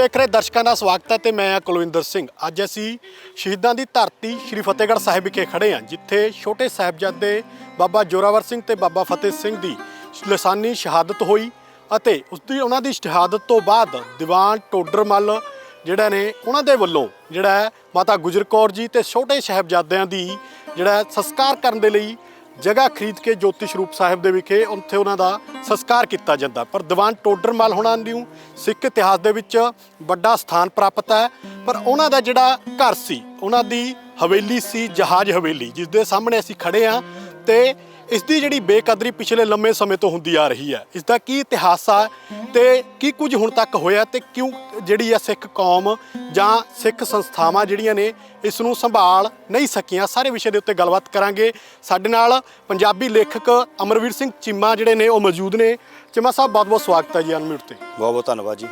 ਦੇਖ ਰਹੇ ਦਰਸ਼ਕਾਂ ਦਾ ਸਵਾਗਤ ਹੈ ਤੇ ਮੈਂ ਹਾਂ ਕੁਲਵਿੰਦਰ ਸਿੰਘ। ਅੱਜ ਅਸੀਂ ਸ਼ਹੀਦਾਂ ਦੀ ਧਰਤੀ ਸ਼੍ਰੀ ਫਤਿਹਗੜ੍ਹ ਸਾਹਿਬ ਵਿਖੇ ਖੜੇ ਹਾਂ, ਜਿੱਥੇ ਛੋਟੇ ਸਾਹਿਬਜ਼ਾਦੇ ਬਾਬਾ ਜੋਰਾਵਰ ਸਿੰਘ ਤੇ ਬਾਬਾ ਫਤਿਹ ਸਿੰਘ ਦੀ ਲਸਾਨੀ ਸ਼ਹਾਦਤ ਹੋਈ ਅਤੇ ਉਸ ਦੀ ਉਹਨਾਂ ਦੀ ਸ਼ਹਾਦਤ ਤੋਂ ਬਾਅਦ ਦੀਵਾਨ ਟੋਡਰਮੱਲ ਜਿਹੜਾ ਨੇ ਉਹਨਾਂ ਦੇ ਵੱਲੋਂ ਜਿਹੜਾ ਮਾਤਾ ਗੁਜਰ ਕੌਰ ਜੀ ਤੇ ਛੋਟੇ ਸਾਹਿਬਜ਼ਾਦਿਆਂ ਦੀ ਜਿਹੜਾ ਹੈ ਸੰਸਕਾਰ ਕਰਨ ਦੇ ਲਈ ਜਗ੍ਹਾ ਖਰੀਦ ਕੇ ਜੋਤੀ ਸਰੂਪ ਸਾਹਿਬ ਦੇ ਵਿਖੇ ਉੱਥੇ ਉਹਨਾਂ ਦਾ ਸੰਸਕਾਰ ਕੀਤਾ ਜਾਂਦਾ। ਪਰ ਦੀਵਾਨ ਟੋਡਰਮਲ ਹੋਣਾ ਨੂੰ ਸਿੱਖ ਇਤਿਹਾਸ ਦੇ ਵਿੱਚ ਵੱਡਾ ਸਥਾਨ ਪ੍ਰਾਪਤ ਹੈ। ਪਰ ਉਹਨਾਂ ਦਾ ਜਿਹੜਾ ਘਰ ਸੀ, ਉਹਨਾਂ ਦੀ ਹਵੇਲੀ ਸੀ, ਜਹਾਜ਼ ਹਵੇਲੀ ਜਿਸ ਦੇ ਸਾਹਮਣੇ ਅਸੀਂ ਖੜੇ ਆ ਤੇ ਇਸ ਦੀ ਜਿਹੜੀ ਬੇਕਦਰੀ ਪਿਛਲੇ ਲੰਮੇ ਸਮੇਂ ਤੋਂ ਹੁੰਦੀ ਆ ਰਹੀ ਹੈ। ਇਸ ਦਾ ਕੀ ਇਤਿਹਾਸ ਆ ਤੇ ਕੀ ਕੁਝ ਹੁਣ ਤੱਕ ਹੋਇਆ ਤੇ ਕਿਉਂ ਜਿਹੜੀ ਆ ਸਿੱਖ ਕੌਮ ਜਾਂ ਸਿੱਖ ਸੰਸਥਾਵਾਂ ਜਿਹੜੀਆਂ ਨੇ ਇਸ ਨੂੰ ਸੰਭਾਲ ਨਹੀਂ ਸਕੀਆਂ ਸਾਰੇ ਵਿਸ਼ੇ ਦੇ ਉੱਤੇ ਗੱਲਬਾਤ ਕਰਾਂਗੇ। ਸਾਡੇ ਨਾਲ ਪੰਜਾਬੀ ਲੇਖਕ ਅਮਰਵੀਰ ਸਿੰਘ ਚੀਮਾ ਜਿਹੜੇ ਨੇ ਉਹ ਮੌਜੂਦ ਨੇ। ਚੀਮਾ ਸਾਹਿਬ ਬਹੁਤ ਬਹੁਤ ਸਵਾਗਤ ਹੈ ਜੀ ਅਨਮਿਊਟ ਤੇ। ਬਹੁਤ ਬਹੁਤ ਧੰਨਵਾਦ ਜੀ।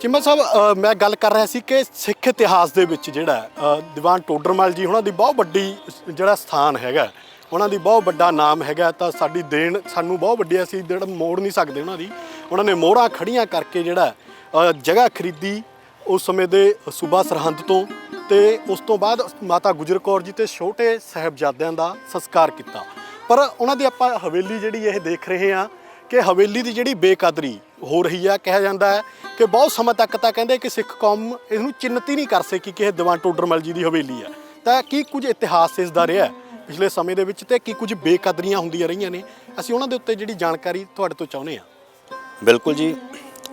ਚੀਮਾ ਸਾਹਿਬ ਮੈਂ ਗੱਲ ਕਰ ਰਿਹਾ ਸੀ ਕਿ ਸਿੱਖ ਇਤਿਹਾਸ ਦੇ ਵਿੱਚ ਜਿਹੜਾ ਦੀਵਾਨ ਟੋਡਰਮਲ ਜੀ ਉਹਨਾਂ ਦੀ ਬਹੁਤ ਵੱਡੀ ਜਿਹੜਾ ਸਥਾਨ ਹੈਗਾ। ਉਹਨਾਂ ਦੀ ਬਹੁਤ ਵੱਡਾ ਨਾਮ ਹੈਗਾ, ਤਾਂ ਸਾਡੀ ਦੇਣ ਸਾਨੂੰ ਬਹੁਤ ਵੱਡੀ ਅਸੀਂ ਜਿਹੜਾ ਮੋੜ ਨਹੀਂ ਸਕਦੇ ਉਹਨਾਂ ਦੀ। ਉਹਨਾਂ ਨੇ ਮੋਹਰਾਂ ਖੜੀਆਂ ਕਰਕੇ ਜਿਹੜਾ ਜਗ੍ਹਾ ਖਰੀਦੀ ਉਸ ਸਮੇਂ ਦੇ ਸੂਬਾ ਸਰਹੰਦ ਤੋਂ ਤੇ ਉਸ ਤੋਂ ਬਾਅਦ ਮਾਤਾ ਗੁਜਰ ਕੌਰ ਜੀ ਤੇ ਛੋਟੇ ਸਾਹਿਬਜ਼ਾਦਿਆਂ ਦਾ ਸੰਸਕਾਰ ਕੀਤਾ। ਪਰ ਉਹਨਾਂ ਦੀ ਆਪਾਂ ਹਵੇਲੀ ਜਿਹੜੀ ਇਹ ਦੇਖ ਰਹੇ ਹਾਂ ਕਿ ਹਵੇਲੀ ਦੀ ਜਿਹੜੀ ਬੇਕਦਰੀ ਹੋ ਰਹੀ ਆ, ਕਿਹਾ ਜਾਂਦਾ ਹੈ ਕਿ ਬਹੁਤ ਸਮਾਂ ਤੱਕ ਤਾਂ ਕਹਿੰਦੇ ਕਿ ਸਿੱਖ ਕੌਮ ਇਸ ਨੂੰ ਚਿੰਨਤ ਹੀ ਨਹੀਂ ਕਰ ਸਕੀ ਕਿ ਇਹ ਦੀਵਾਨ ਟੋਡਰਮਲ ਜੀ ਦੀ ਹਵੇਲੀ ਆ। ਤਾਂ ਕੀ ਕੁਝ ਇਤਿਹਾਸ ਇਸ ਦਾ ਰਿਹਾ ਪਿਛਲੇ ਸਮੇਂ ਦੇ ਵਿੱਚ ਤੇ ਕੀ ਕੁਝ ਬੇਕਦਰੀਆਂ ਹੁੰਦੀਆਂ ਰਹੀਆਂ ਨੇ ਅਸੀਂ ਉਹਨਾਂ ਦੇ ਉੱਤੇ ਜਿਹੜੀ ਜਾਣਕਾਰੀ ਤੁਹਾਡੇ ਤੋਂ ਚਾਹੁੰਦੇ ਆ ਬਿਲਕੁਲ ਜੀ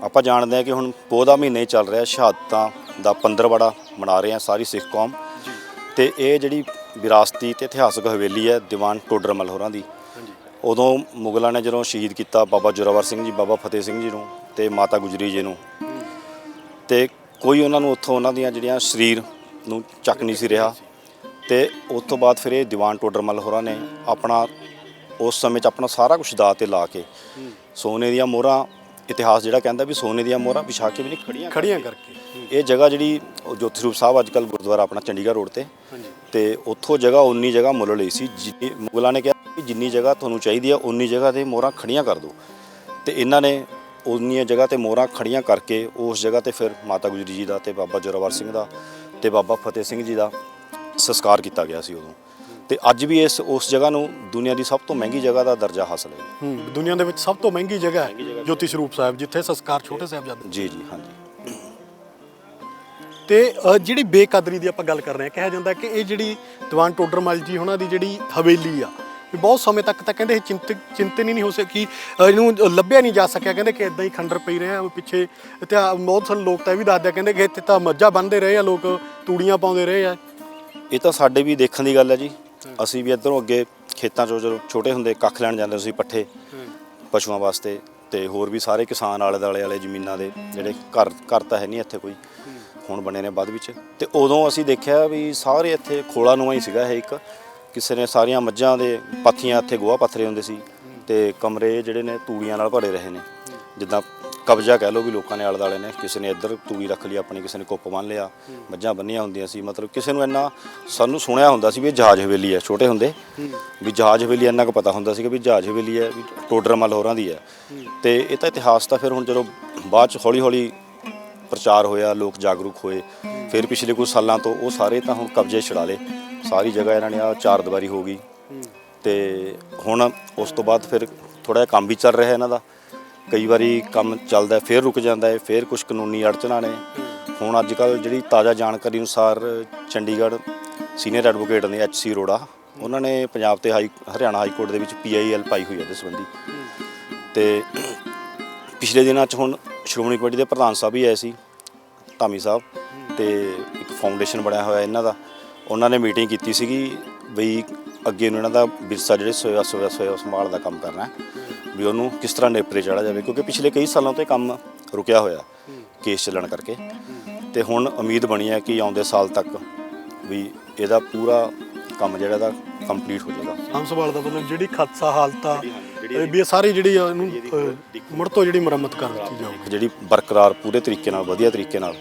ਆਪਾਂ ਜਾਣਦੇ ਹਾਂ ਕਿ ਹੁਣ ਪੋਹ ਦਾ ਮਹੀਨਾ ਚੱਲ ਰਿਹਾ ਸ਼ਹਾਦਤਾਂ ਦਾ ਪੰਦਰਵਾੜਾ ਮਨਾ ਰਹੇ ਆ ਸਾਰੀ ਸਿੱਖ ਕੌਮ। ਤੇ ਇਹ ਜਿਹੜੀ ਵਿਰਾਸਤੀ ਤੇ ਇਤਿਹਾਸਕ ਹਵੇਲੀ ਹੈ ਦੀਵਾਨ ਟੋਡਰਮਲ ਹੋਰਾਂ ਦੀ। ਉਦੋਂ ਮੁਗਲਾਂ ਨੇ ਜਦੋਂ ਸ਼ਹੀਦ ਕੀਤਾ ਬਾਬਾ ਜੋਰਾਵਰ ਸਿੰਘ ਜੀ ਬਾਬਾ ਫਤਿਹ ਸਿੰਘ ਜੀ ਨੂੰ ਤੇ ਮਾਤਾ ਗੁਜਰੀ ਜੀ ਨੂੰ। ਤੇ ਕੋਈ ਉਹਨਾਂ ਨੂੰ ਉੱਥੋਂ ਉਹਨਾਂ ਦੀਆਂ ਜਿਹੜੀਆਂ ਸਰੀਰ ਨੂੰ ਚੱਕ ਨਹੀਂ ਸੀ ਰਿਹਾ। ਤੇ ਉਸ ਤੋਂ ਬਾਅਦ ਫਿਰ ਇਹ ਦੀਵਾਨ ਟੋਡਰਮਲ ਹੋਰਾਂ ਨੇ ਆਪਣਾ ਉਸ ਸਮੇਂ 'ਚ ਆਪਣਾ ਸਾਰਾ ਕੁਝ ਦਾਅ ਤੇ ਲਾ ਕੇ ਸੋਨੇ ਦੀਆਂ ਮੋਹਰਾਂ ਇਤਿਹਾਸ ਜਿਹੜਾ ਕਹਿੰਦਾ ਵੀ ਸੋਨੇ ਦੀਆਂ ਮੋਹਰਾਂ ਵਿਛਾ ਕੇ ਵੀ ਨਹੀਂ ਖੜੀਆਂ ਖੜੀਆਂ ਕਰਕੇ। ਇਹ ਜਗ੍ਹਾ ਜਿਹੜੀ ਜੋਤੀ ਸਰੂਪ ਸਾਹਿਬ ਅੱਜ ਕੱਲ ਗੁਰਦੁਆਰਾ ਆਪਣਾ ਚੰਡੀਗੜ੍ਹ ਰੋਡ ਤੇ। ਹਾਂਜੀ। ਤੇ ਉੱਥੋਂ ਜਗ੍ਹਾ ਉਨੀ ਜਗ੍ਹਾ ਮੁੱਲ ਲਈ ਸੀ ਜਿੰਨੀ ਮੁਗਲਾਂ ਨੇ ਕਿਹਾ ਕਿ ਜਿੰਨੀ ਜਗ੍ਹਾ ਤੁਹਾਨੂੰ ਚਾਹੀਦੀ ਆ ਉਨੀ ਜਗ੍ਹਾ ਤੇ ਮੋਹਰਾਂ ਖੜੀਆਂ ਕਰ ਦਿਓ। ਤੇ ਇਹਨਾਂ ਨੇ ਉਨੀਆਂ ਜਗ੍ਹਾ ਤੇ ਮੋਹਰਾਂ ਖੜੀਆਂ ਕਰਕੇ ਉਸ ਜਗ੍ਹਾ ਤੇ ਫਿਰ ਮਾਤਾ ਗੁਜਰੀ ਜੀ ਦਾ ਤੇ ਬਾਬਾ ਜੋਰਾਵਰ ਸਿੰਘ ਦਾ ਤੇ ਬਾਬਾ ਫਤਿਹ ਸਿੰਘ ਜੀ ਦਾ ਸੰਸਕਾਰ ਕੀਤਾ ਗਿਆ ਸੀ ਉਦੋਂ। ਤੇ ਅੱਜ ਵੀ ਇਸ ਉਸ ਜਗ੍ਹਾ ਨੂੰ ਦੁਨੀਆ ਦੀ ਸਭ ਤੋਂ ਮਹਿੰਗੀ ਜਗ੍ਹਾ ਦਾ ਦਰਜਾ ਹਾਸਲ ਹੈ। ਹੂੰ ਦੁਨੀਆ ਦੇ ਵਿੱਚ ਸਭ ਤੋਂ ਮਹਿੰਗੀ ਜਗ੍ਹਾ ਹੈ ਜੋਤੀ ਸਰੂਪ ਸਾਹਿਬ ਜਿੱਥੇ ਸੰਸਕਾਰ ਛੋਟੇ ਸਾਹਿਬਜ਼ਾਦੇ ਜੀ ਜੀ ਹਾਂਜੀ। ਤੇ ਜਿਹੜੀ ਬੇਕਦਰੀ ਦੀ ਆਪਾਂ ਗੱਲ ਕਰ ਰਹੇ ਹਾਂ ਕਿਹਾ ਜਾਂਦਾ ਕਿ ਇਹ ਜਿਹੜੀ ਦੀਵਾਨ ਟੋਡਰਮਲ ਜੀ ਉਹਨਾਂ ਦੀ ਜਿਹੜੀ ਹਵੇਲੀ ਆ ਇਹ ਬਹੁਤ ਸਮੇਂ ਤੱਕ ਤਾਂ ਕਹਿੰਦੇ ਇਹ ਚਿੰਤ ਚਿੰਤਨ ਹੀ ਨਹੀਂ ਹੋ ਸਕੀ ਇਹਨੂੰ ਲੱਭਿਆ ਨਹੀਂ ਜਾ ਸਕਿਆ। ਕਹਿੰਦੇ ਕਿ ਇਦਾਂ ਹੀ ਖੰਡਰ ਪਈ ਰਹੇ ਆ ਪਿੱਛੇ ਆ ਬਹੁਤ ਸਾਰੇ ਲੋਕ ਤਾਂ ਇਹ ਵੀ ਦੱਸਦੇ ਆ ਕਹਿੰਦੇ ਕਿ ਇੱਥੇ ਤਾਂ ਮੱਝਾਂ ਬੰਨਦੇ ਰਹੇ ਆ ਲੋਕ ਤੂੜੀਆਂ ਪਾਉਂਦੇ ਰਹੇ ਆ। ਇਹ ਤਾਂ ਸਾਡੇ ਵੀ ਦੇਖਣ ਦੀ ਗੱਲ ਹੈ ਜੀ। ਅਸੀਂ ਵੀ ਇੱਧਰੋਂ ਅੱਗੇ ਖੇਤਾਂ 'ਚੋਂ ਜਦੋਂ ਛੋਟੇ ਹੁੰਦੇ ਕੱਖ ਲੈਣ ਜਾਂਦੇ ਸੀ ਪੱਠੇ ਪਸ਼ੂਆਂ ਵਾਸਤੇ ਤੇ ਹੋਰ ਵੀ ਸਾਰੇ ਕਿਸਾਨ ਆਲੇ ਦਾਲੇ ਵਾਲੇ ਜ਼ਮੀਨਾਂ ਦੇ ਜਿਹੜੇ ਘਰ ਘਰ ਤਾਂ ਹੈ ਨਹੀਂ ਇੱਥੇ ਕੋਈ। ਹੁਣ ਬਣੇ ਨੇ ਬਾਅਦ ਵਿੱਚ। ਤੇ ਉਦੋਂ ਅਸੀਂ ਦੇਖਿਆ ਵੀ ਸਾਰੇ ਇੱਥੇ ਖੋਲਾ ਨੂੰ ਹੀ ਸੀਗਾ ਇਹ ਇੱਕ। ਕਿਸੇ ਨੇ ਸਾਰੀਆਂ ਮੱਝਾਂ ਦੇ ਪਾਥੀਆਂ ਇੱਥੇ ਗੋਹਾ ਪੱਥਰੇ ਹੁੰਦੇ ਸੀ ਤੇ ਕਮਰੇ ਜਿਹੜੇ ਨੇ ਤੂੜੀਆਂ ਨਾਲ ਭਰੇ ਰਹੇ ਨੇ। ਜਿੱਦਾਂ ਕਬਜ਼ਾ ਕਹਿ ਲਓ ਵੀ ਲੋਕਾਂ ਨੇ ਆਲੇ ਦਾਲੇ ਨੇ, ਕਿਸੇ ਨੇ ਇੱਧਰ ਤੂੜੀ ਰੱਖ ਲਈ, ਆਪਣੀ ਕਿਸੇ ਨੇ ਕੁੱਪ ਬੰਨ ਲਿਆ, ਮੱਝਾਂ ਬੰਨੀਆਂ ਹੁੰਦੀਆਂ ਸੀ, ਮਤਲਬ ਕਿਸੇ ਨੂੰ ਇੰਨਾ ਸਾਨੂੰ ਸੁਣਿਆ ਹੁੰਦਾ ਸੀ ਵੀ ਇਹ ਜਹਾਜ਼ ਹਵੇਲੀ ਹੈ, ਛੋਟੇ ਹੁੰਦੇ। ਵੀ ਜਹਾਜ਼ ਹਵੇਲੀ ਇੰਨਾ ਕੁ ਪਤਾ ਹੁੰਦਾ ਸੀਗਾ ਵੀ ਜਹਾਜ਼ ਹਵੇਲੀ ਹੈ, ਵੀ ਟੋਡਰਮਲ ਹੋਰਾਂ ਦੀ ਹੈ। ਤੇ ਇਹ ਤਾਂ ਇਤਿਹਾਸ ਤਾਂ ਫਿਰ ਹੁਣ ਜਦੋਂ ਬਾਅਦ ਚ ਹੌਲੀ ਹੌਲੀ ਪ੍ਰਚਾਰ ਹੋਇਆ, ਲੋਕ ਜਾਗਰੂਕ ਹੋਏ, ਫਿਰ ਪਿਛਲੇ ਕੁਝ ਸਾਲਾਂ ਤੋਂ ਉਹ ਸਾਰੇ ਤਾਂ ਹੁਣ ਕਬਜ਼ੇ ਛਡਾ ਲਏ। ਸਾਰੀ ਜਗ੍ਹਾ ਇਹਨਾਂ ਨੇ ਆ ਚਾਰ ਦੀਵਾਰੀ ਹੋ ਗਈ। ਤੇ ਹੁਣ ਉਸ ਤੋਂ ਬਾਅਦ ਫਿਰ ਥੋੜਾ ਜਿਹਾ ਕੰਮ ਵੀ ਚੱਲ ਰਿਹਾ ਇਹਨਾਂ ਦਾ। ਕਈ ਵਾਰੀ ਕੰਮ ਚੱਲਦਾ ਫਿਰ ਰੁਕ ਜਾਂਦਾ ਹੈ, ਫਿਰ ਕੁਝ ਕਾਨੂੰਨੀ ਅੜਚਨਾਂ ਨੇ। ਹੁਣ ਅੱਜ ਕੱਲ ਜਿਹੜੀ ਤਾਜ਼ਾ ਜਾਣਕਾਰੀ ਅਨੁਸਾਰ ਚੰਡੀਗੜ੍ਹ ਸੀਨੀਅਰ ਐਡਵੋਕੇਟ ਨੇ ਐਚਸੀ ਰੋੜਾ ਉਹਨਾਂ ਨੇ ਪੰਜਾਬ ਤੇ ਹਾਈ, ਹਰਿਆਣਾ ਹਾਈ ਕੋਰਟ ਦੇ ਵਿੱਚ ਪੀਆਈਐਲ ਪਾਈ ਹੋਈ ਹੈ ਇਸ ਸੰਬੰਧੀ। ਤੇ ਪਿਛਲੇ ਦਿਨਾਂ 'ਚ ਹੁਣ ਸ਼੍ਰੋਮਣੀ ਕਮੇਟੀ ਦੇ ਪ੍ਰਧਾਨ ਸਾਹਿਬ ਵੀ ਆਏ ਸੀ, ਧਾਮੀ ਸਾਹਿਬ, ਤੇ ਇੱਕ ਫਾਊਂਡੇਸ਼ਨ ਬਣਿਆ ਹੋਇਆ ਇਹਨਾਂ ਦਾ। ਉਹਨਾਂ ਨੇ ਮੀਟਿੰਗ ਕੀਤੀ ਸੀਗੀ ਬਈ ਅੱਗੇ ਨੂੰ ਇਹਨਾਂ ਦਾ ਵਿਰਸਾ ਜਿਹੜੇ ਸੋਇਆ ਸੋਇਆ ਸੋਇਆ ਸੰਭਾਲ ਦਾ ਕੰਮ ਕਰਨਾ ਹੈ। ਵੀ ਉਹਨੂੰ ਕਿਸ ਤਰ੍ਹਾਂ ਨੇਪਰੇ ਚੜਾ ਜਾਵੇ ਕਿਉਂਕਿ ਪਿਛਲੇ ਕਈ ਸਾਲਾਂ ਤੋਂ ਇਹ ਕੰਮ ਰੁਕਿਆ ਹੋਇਆ ਕੇਸ ਚੱਲਣ ਕਰਕੇ। ਤੇ ਹੁਣ ਉਮੀਦ ਬਣੀ ਹੈ ਕਿ ਆਉਂਦੇ ਸਾਲ ਤੱਕ ਵੀ ਇਹਦਾ ਪੂਰਾ ਕੰਮ ਜਿਹੜਾ ਇਹਦਾ ਕੰਪਲੀਟ ਹੋ ਜਾਏਗਾ। ਸੰਭਾਲ ਦਾ ਮਤਲਬ ਜਿਹੜੀ ਖਦਸਾ ਹਾਲਤ ਵੀ ਇਹ ਸਾਰੀ ਜਿਹੜੀ ਇਹਨੂੰ ਮੁੜ ਤੋਂ ਜਿਹੜੀ ਮੁਰੰਮਤ ਕਰ ਦਿੱਤੀ ਜਾਊਗੀ। ਜਿਹੜੀ ਬਰਕਰਾਰ ਪੂਰੇ ਤਰੀਕੇ ਨਾਲ ਵਧੀਆ ਤਰੀਕੇ ਨਾਲ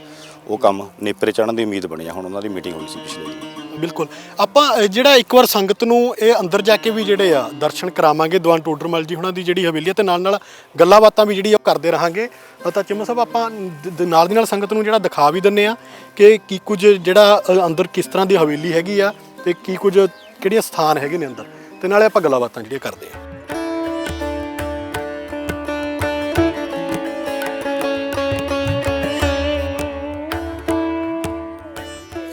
ਉਹ ਕੰਮ ਨੇਪਰੇ ਚੜਨ ਦੀ ਉਮੀਦ ਬਣੀ ਆ। ਹੁਣ ਉਹਨਾਂ ਦੀ ਮੀਟਿੰਗ ਹੋਈ ਸੀ ਪਿਛਲੇ ਦਿਨ। ਬਿਲਕੁਲ। ਆਪਾਂ ਅ, ਜਿਹੜਾ ਇੱਕ ਵਾਰ ਸੰਗਤ ਨੂੰ ਇਹ ਅੰਦਰ ਜਾ ਕੇ ਵੀ ਜਿਹੜੇ ਆ ਦਰਸ਼ਨ ਕਰਾਵਾਂਗੇ ਦੀਵਾਨ ਟੋਡਰਮਲ ਜੀ ਉਹਨਾਂ ਦੀ ਜਿਹੜੀ ਹਵੇਲੀ ਆ ਤੇ ਨਾਲ ਨਾਲ ਗੱਲਾਂ ਬਾਤਾਂ ਵੀ ਜਿਹੜੀ ਉਹ ਕਰਦੇ ਰਹਾਂਗੇ। ਅ, ਤਾਂ ਚਿੰਮਾ ਸਾਹਿਬ ਆਪਾਂ ਦ- ਦ- ਨਾਲ ਦੀ ਨਾਲ ਸੰਗਤ ਨੂੰ ਜਿਹੜਾ ਦਿਖਾ ਵੀ ਦਿੰਨੇ ਆ ਕਿ ਕੀ ਕੁਝ ਜਿਹੜਾ ਅ, ਅੰਦਰ ਕਿਸ ਤਰ੍ਹਾਂ ਦੀ ਹਵੇਲੀ ਹੈਗੀ ਆ ਤੇ ਕੀ ਕੁਝ ਕਿਹੜੀਆਂ ਸਥਾਨ ਹੈਗੇ ਨੇ ਅੰਦਰ। ਤੇ ਨਾਲੇ ਆਪਾਂ ਗੱਲਾਂ ਬਾਤਾਂ ਜਿਹੜੀਆਂ ਕਰਦੇ ਆ।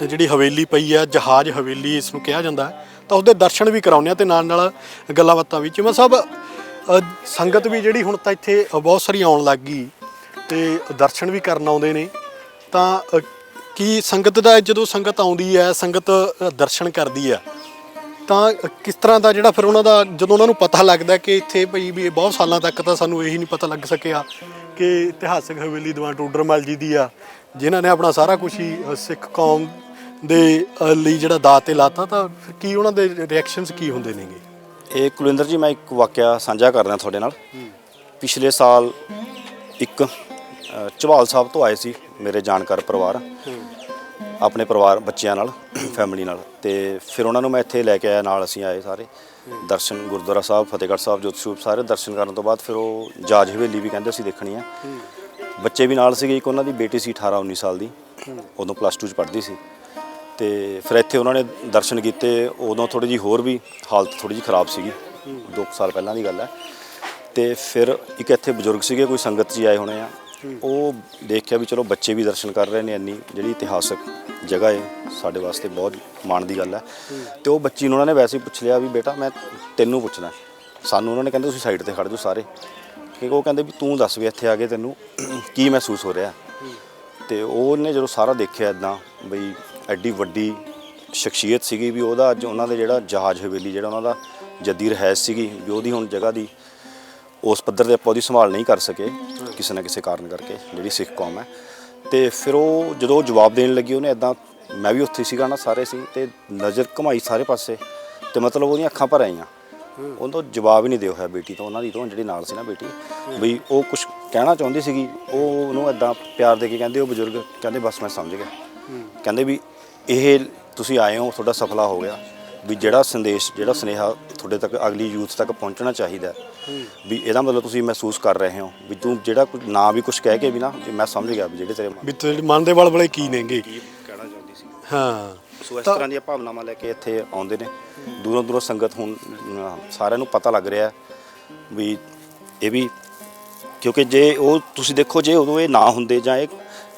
ਜਿਹੜੀ ਹਵੇਲੀ ਪਈ ਆ ਜਹਾਜ਼ ਹਵੇਲੀ ਇਸ ਨੂੰ ਕਿਹਾ ਜਾਂਦਾ ਹੈ ਤਾਂ ਉਹਦੇ ਦਰਸ਼ਨ ਵੀ ਕਰਾਉਂਦੇ ਆ ਤੇ ਨਾਲ ਨਾਲ ਗੱਲਾਂ ਬਾਤਾਂ ਵੀ। ਚਿਮਾ ਸਾਹਿਬ ਅ, ਸੰਗਤ ਵੀ ਜਿਹੜੀ ਹੁਣ ਤਾਂ ਇੱਥੇ ਬਹੁਤ ਸਾਰੀ ਆਉਣ ਲੱਗ ਗਈ ਤੇ ਦਰਸ਼ਨ ਵੀ ਕਰਨ ਆਉਂਦੇ ਨੇ ਤਾਂ ਅ, ਕੀ ਸੰਗਤ ਦਾ ਜਦੋਂ ਸੰਗਤ ਆਉਂਦੀ ਹੈ ਸੰਗਤ ਅ, ਦਰਸ਼ਨ ਕਰਦੀ ਹੈ ਤਾਂ ਕਿਸ ਤਰ੍ਹਾਂ ਦਾ ਜਿਹੜਾ ਫਿਰ ਉਹਨਾਂ ਦਾ ਜਦੋਂ ਉਹਨਾਂ ਨੂੰ ਪਤਾ ਲੱਗਦਾ ਕਿ ਇੱਥੇ ਭਈ ਵੀ ਇਹ ਬਹੁਤ ਸਾਲਾਂ ਤੱਕ ਤਾਂ ਸਾਨੂੰ ਇਹੀ ਨਹੀਂ ਪਤਾ ਲੱਗ ਸਕਿਆ ਕਿ ਇਤਿਹਾਸਕ ਹਵੇਲੀ ਦੀਵਾਨ ਟੋਡਰਮਲ ਜੀ ਦੀ ਆ ਜਿਨ੍ਹਾਂ ਨੇ ਆਪਣਾ ਸਾਰਾ ਕੁਝ ਹੀ ਅ, ਸਿੱਖ ਕੌਮ ਦੇ ਅ, ਲਈ ਜਿਹੜਾ ਦਾਅ ਤੇ ਲਾਤਾ ਤਾਂ ਫਿਰ ਕੀ ਉਹਨਾਂ ਦੇ ਰਿਐਕਸ਼ਨਸ ਕੀ ਹੁੰਦੇ ਨੇਗੇ? ਇਹ ਕੁਲਵਿੰਦਰ ਜੀ ਮੈਂ ਇੱਕ ਵਾਕਿਆ ਸਾਂਝਾ ਕਰਦਾ ਤੁਹਾਡੇ ਨਾਲ। ਪਿਛਲੇ ਸਾਲ ਇੱਕ ਅ, ਝਬਾਲ ਸਾਹਿਬ ਤੋਂ ਆਏ ਸੀ ਮੇਰੇ ਜਾਣਕਾਰ ਪਰਿਵਾਰ ਆਪਣੇ ਪਰਿਵਾਰ ਬੱਚਿਆਂ ਨਾਲ ਫੈਮਿਲੀ ਨਾਲ। ਤੇ ਫਿਰ ਉਹਨਾਂ ਨੂੰ ਮੈਂ ਇੱਥੇ ਲੈ ਕੇ ਆਇਆ ਨਾਲ ਅਸੀਂ ਆਏ ਸਾਰੇ। ਦਰਸ਼ਨ ਗੁਰਦੁਆਰਾ ਸਾਹਿਬ ਫਤਿਹਗੜ੍ਹ ਸਾਹਿਬ ਜੋਤ ਸਰੂਪ ਸਾਰੇ ਦਰਸ਼ਨ ਕਰਨ ਤੋਂ ਬਾਅਦ ਫਿਰ ਉਹ ਜਾਜ ਹਵੇਲੀ ਵੀ ਕਹਿੰਦੇ ਸੀ ਦੇਖਣੀ ਆ। ਬੱਚੇ ਵੀ ਨਾਲ ਸੀਗੇ ਇੱਕ ਉਹਨਾਂ ਦੀ ਬੇਟੀ ਸੀ 18 19 ਸਾਲ ਦੀ। ਉਦੋਂ ਪਲੱਸ 2 ਚ ਪੜ੍ਹਦੀ ਸੀ। ਤੇ ਫਿਰ ਇੱਥੇ ਉਹਨਾਂ ਨੇ ਦਰਸ਼ਨ ਕੀਤੇ, ਉਦੋਂ ਥੋੜੀ ਜੀ ਹੋਰ ਵੀ ਹਾਲਤ ਥੋੜੀ ਜੀ ਖਰਾਬ ਸੀਗੀ 2 ਸਾਲ ਪਹਿਲਾਂ ਦੀ ਗੱਲ ਹੈ। ਤੇ ਫਿਰ ਇੱਕ ਇੱਥੇ ਬਜ਼ੁਰਗ ਸੀਗੇ, ਕੋਈ ਸੰਗਤ ਜੀ ਆਏ ਹੋਣੇ ਆ। ਉਹ ਦੇਖਿਆ ਵੀ ਚਲੋ ਬੱਚੇ ਵੀ ਦਰਸ਼ਨ ਕਰ ਰਹੇ ਨੇ, ਇੰਨੀ ਜਿਹੜੀ ਇਤਿਹਾਸਕ ਜਗ੍ਹਾ ਹੈ ਸਾਡੇ ਵਾਸਤੇ ਬਹੁਤ ਮਾਣ ਦੀ ਗੱਲ ਹੈ। ਤੇ ਉਹ ਬੱਚੀ ਨੂੰ ਉਹਨਾਂ ਨੇ ਵੈਸੇ ਹੀ ਪੁੱਛ ਲਿਆ ਵੀ, ਬੇਟਾ, ਮੈਂ ਤੈਨੂੰ ਪੁੱਛਣਾ ਸਾਨੂੰ ਉਹਨਾਂ ਨੇ ਕਹਿੰਦੇ, ਤੁਸੀਂ ਸਾਈਡ ਤੇ ਖੜ ਜਾਓ ਸਾਰੇ। ਕਿ ਉਹ ਕਹਿੰਦੇ ਵੀ, ਤੂੰ ਦੱਸ ਵੀ ਇੱਥੇ ਆ ਕੇ ਤੈਨੂੰ ਕੀ ਮਹਿਸੂਸ ਹੋ ਰਿਹਾ? ਤੇ ਉਹਨੇ ਜਦੋਂ ਸਾਰਾ ਦੇਖਿਆ ਇਦਾਂ ਬਈ ਐਡੀ ਵੱਡੀ ਸ਼ਖਸੀਅਤ ਸੀਗੀ ਵੀ ਉਹਦਾ ਅੱਜ ਉਹਨਾਂ ਦੇ ਜਿਹੜਾ ਜਹਾਜ਼ ਹਵੇਲੀ, ਜਿਹੜਾ ਉਹਨਾਂ ਦਾ ਜੱਦੀ ਰਹਿਸ਼ ਸੀਗੀ ਜੋ ਉਹਦੀ ਹੁਣ ਜਗ੍ਹਾ ਦੀ ਉਸ ਪੱਧਰ ਤੇ ਆਪਾਂ ਉਹਦੀ ਸੰਭਾਲ ਨਹੀਂ ਕਰ ਸਕੇ, ਕਿਸੇ ਨਾ ਕਿਸੇ ਕਾਰਨ ਕਰਕੇ, ਜਿਹੜੀ ਸਿੱਖ ਕੌਮ ਹੈ। ਤੇ ਫਿਰ ਉਹ ਜਦੋਂ ਜਵਾਬ ਦੇਣ ਲੱਗੀ, ਉਹਨੇ ਐਦਾਂ ਮੈਂ ਵੀ ਉੱਥੇ ਸੀਗਾ ਨਾ, ਸਾਰੇ ਸੀ, ਤੇ ਨਜ਼ਰ ਘਮਾਈ ਸਾਰੇ ਪਾਸੇ, ਤੇ ਮਤਲਬ ਉਹਦੀਆਂ ਅੱਖਾਂ ਭਰ ਆਈਆਂ। ਉਹਨਾਂ ਤੋਂ ਜਵਾਬ ਹੀ ਨਹੀਂ ਦਿਓ ਹੋਇਆ ਬੇਟੀ ਤੋਂ, ਉਹਨਾਂ ਦੀ ਤੋਂ, ਜਿਹੜੀ ਨਾਲ ਸੀ ਨਾ ਬੇਟੀ, ਵੀ ਉਹ ਕੁਝ ਕਹਿਣਾ ਚਾਹੁੰਦੀ ਸੀਗੀ, ਉਹ ਉਹਨੂੰ ਐਦਾਂ ਪਿਆਰ ਦੇ ਕੇ ਕਹਿੰਦੇ, ਉਹ ਬਜ਼ੁਰਗ ਕਹਿੰਦੇ, ਬਸ ਮੈਂ ਸਮਝ ਗਿਆ। ਕਹਿੰਦੇ ਵੀ ਇਹ ਤੁਸੀਂ ਆਏ ਹੋ ਤੁਹਾਡਾ ਸਫਲਾ ਹੋ ਗਿਆ। ਵੀ ਜਿਹੜਾ ਸੰਦੇਸ਼ ਜਿਹੜਾ ਸੁਨੇਹਾ ਤੁਹਾਡੇ ਤੱਕ ਅਗਲੀ ਯੂਥ ਤੱਕ ਪਹੁੰਚਣਾ ਚਾਹੀਦਾ ਹੈ। ਵੀ ਇਹਦਾ ਮਤਲਬ ਤੁਸੀਂ ਮਹਿਸੂਸ ਕਰ ਰਹੇ ਹੋ। ਵੀ ਤੂੰ ਜਿਹੜਾ ਕੁਝ ਨਾ ਵੀ ਕੁਝ ਕਹਿ ਕੇ ਵੀ ਨਾ ਵੀ ਮੈਂ ਸਮਝ ਗਿਆ ਵੀ ਜਿਹੜੇ ਤੇਰੇ ਮਨ ਵੀ ਤੇਰੇ ਮਨ ਦੇ ਵਲਵਲੇ ਕੀ ਨੇਗੇ। ਕੀ ਕਹਿਣਾ ਚਾਹੁੰਦੀ ਸੀ? ਹਾਂ। ਸੋ ਇਸ ਤਰ੍ਹਾਂ ਦੀਆਂ ਭਾਵਨਾਵਾਂ ਲੈ ਕੇ ਇੱਥੇ ਆਉਂਦੇ ਨੇ। ਦੂਰੋਂ ਦੂਰੋਂ ਸੰਗਤ ਹੁਣ ਅਮ, ਸਾਰਿਆਂ ਨੂੰ ਪਤਾ ਲੱਗ ਰਿਹਾ ਹੈ ਵੀ ਇਹ ਵੀ ਕਿਉਂਕਿ ਜੇ ਉਹ ਤੁਸੀਂ ਦੇਖੋ ਜੇ ਉਦੋਂ ਇਹ ਨਾ ਹੁੰਦੇ ਜਾਂ ਇਹ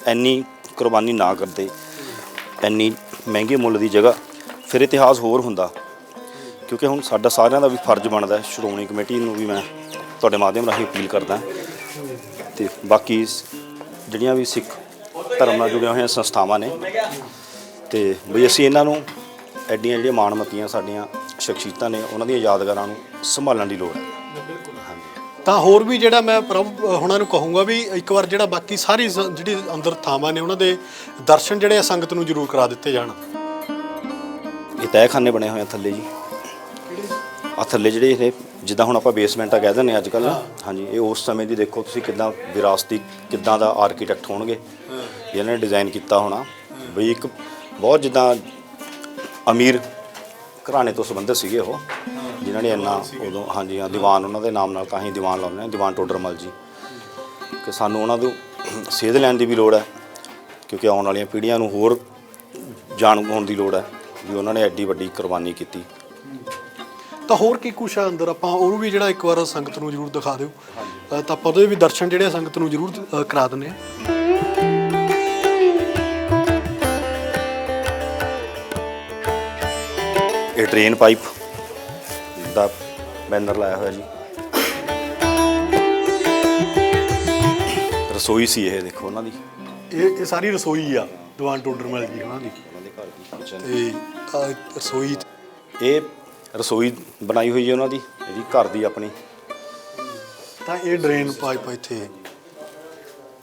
ਇੰਨੀ ਕੁਰਬਾਨੀ ਨਾ ਕਰਦੇ। ਇੰਨੀ ਮਹਿੰਗੇ ਮੁੱਲ ਦੀ ਜਗ੍ਹਾ ਫਿਰ ਇਤਿਹਾਸ ਹੋਰ ਹੁੰਦਾ। ਕਿਉਂਕਿ ਹੁਣ ਸਾਡਾ ਸਾਰਿਆਂ ਦਾ ਵੀ ਫਰਜ਼ ਬਣਦਾ ਹੈ। ਸ਼੍ਰੋਮਣੀ ਕਮੇਟੀ ਨੂੰ ਵੀ ਮੈਂ ਤੁਹਾਡੇ ਮਾਧਿਅਮ ਰਾਹੀਂ ਅਪੀਲ ਕਰਦਾ ਤੇ ਬਾਕੀ ਜਿਹੜੀਆਂ ਵੀ ਸਿੱਖ ਧਰਮ ਨਾਲ ਜੁੜੀਆਂ ਹੋਈਆਂ ਸੰਸਥਾਵਾਂ ਨੇ, ਤੇ ਬਈ ਅਸੀਂ ਇਹਨਾਂ ਨੂੰ ਐਡੀਆਂ ਜਿਹੜੀਆਂ ਮਾਣਮੱਤੀਆਂ ਸਾਡੀਆਂ ਸ਼ਖਸੀਅਤਾਂ ਨੇ, ਉਹਨਾਂ ਦੀਆਂ ਯਾਦਗਾਰਾਂ ਨੂੰ ਸੰਭਾਲਣ ਦੀ ਲੋੜ ਹੈ। ਹਾਂਜੀ। ਤਾਂ ਹੋਰ ਵੀ ਜਿਹੜਾ ਮੈਂ ਪ੍ਰਭ ਹੁਣਾਂ ਨੂੰ ਕਹੂੰਗਾ ਵੀ ਇੱਕ ਵਾਰ ਜਿਹੜਾ ਬਾਕੀ ਸਾਰੀ ਸ- ਜਿਹੜੀ ਅੰਦਰ ਥਾਵਾਂ ਨੇ ਉਹਨਾਂ ਦੇ ਦਰਸ਼ਨ ਜਿਹੜੇ ਆ ਸੰਗਤ ਨੂੰ ਜ਼ਰੂਰ ਕਰਾ ਦਿੱਤੇ ਜਾਣ। ਇਹ ਤਹਿਖਾਨੇ ਬਣੇ ਹੋਏ ਆ ਥੱਲੇ ਜੀ। ਆ ਥੱਲੇ ਜਿਹੜੇ ਇਹ ਜਿੱਦਾਂ ਹੁਣ ਆਪਾਂ ਬੇਸਮੈਂਟ ਆ ਕਹਿ ਦਿੰਦੇ ਹਾਂ ਅੱਜ ਕੱਲ ਹਾਂਜੀ ਇਹ ਉਸ ਸਮੇਂ ਦੀ ਦੇਖੋ ਤੁਸੀਂ ਕਿੱਦਾਂ ਵਿਰਾਸਤੀ ਕਿੱਦਾਂ ਦਾ ਆਰਕੀਟੈਕਟ ਹੋਣਗੇ। ਜਿਹਨਾਂ ਨੇ ਡਿਜ਼ਾਈਨ ਕੀਤਾ ਹੋਣਾ। ਬਈ ਇੱਕ ਬਹੁਤ ਜਿੱਦਾਂ ਅਮੀਰ ਘਰਾਣੇ ਤੋਂ ਸੰਬੰਧਿਤ ਸੀਗੇ ਉਹ। ਜਿਨ੍ਹਾਂ ਨੇ ਇੰਨਾ ਉਦੋਂ ਹਾਂਜੀ ਹਾਂ ਦੀਵਾਨ ਉਹਨਾਂ ਦੇ ਨਾਮ ਨਾਲ ਤਾਂ ਹੀ ਦੀਵਾਨ ਲਾਉਂਦੇ ਆ ਦੀਵਾਨ ਟੋਡਰਮਲ ਜੀ। ਕਿ ਸਾਨੂੰ ਉਹਨਾਂ ਤੋਂ ਸੇਧ ਲੈਣ ਦੀ ਵੀ ਲੋੜ ਹੈ ਕਿਉਂਕਿ ਆਉਣ ਵਾਲੀਆਂ ਪੀੜ੍ਹੀਆਂ ਨੂੰ ਹੋਰ ਜਾਣ ਹੋਣ ਦੀ ਲੋੜ ਹੈ ਵੀ ਉਹਨਾਂ ਨੇ ਐਡੀ ਵੱਡੀ ਕੁਰਬਾਨੀ ਕੀਤੀ। ਤਾਂ ਹੋਰ ਕੀ ਕੁਛ ਆ ਅੰਦਰ? ਆਪਾਂ ਉਹਨੂੰ ਵੀ ਜਿਹੜਾ ਇੱਕ ਵਾਰ ਸੰਗਤ ਨੂੰ ਜ਼ਰੂਰ ਦਿਖਾ ਦਿਓ। ਅ, ਤਾਂ ਆਪਾਂ ਉਹਦੇ ਵੀ ਦਰਸ਼ਨ ਜਿਹੜੇ ਆ ਸੰਗਤ ਨੂੰ ਜ਼ਰੂਰ ਅ, ਕਰਾ ਦਿੰਦੇ ਆ ਇਹ ਟ੍ਰੇਨ ਪਾਈਪ ਦਾ ਬੈਨਰ ਲਾਇਆ ਹੋਇਆ ਜੀ। ਰਸੋਈ ਸੀ ਇਹ ਦੇਖੋ ਉਹਨਾਂ ਦੀ। ਇਹ ਇਹ ਸਾਰੀ ਰਸੋਈ ਆ ਦੀਵਾਨ ਟੋਡਰਮਲ ਜੀ ਉਹਨਾਂ ਦੀ। ਉਹਨਾਂ ਦੇ ਘਰ ਦੀ ਕਿਚਨ ਤੇ ਅ, ਰਸੋਈ ਇਹ ਰਸੋਈ ਬਣਾਈ ਹੋਈ ਹੈ ਉਹਨਾਂ ਦੀ ਇਹਦੀ ਘਰ ਦੀ ਆਪਣੀ। ਤਾਂ ਇਹ ਡਰੇਨ ਪਾਈਪ ਇੱਥੇ।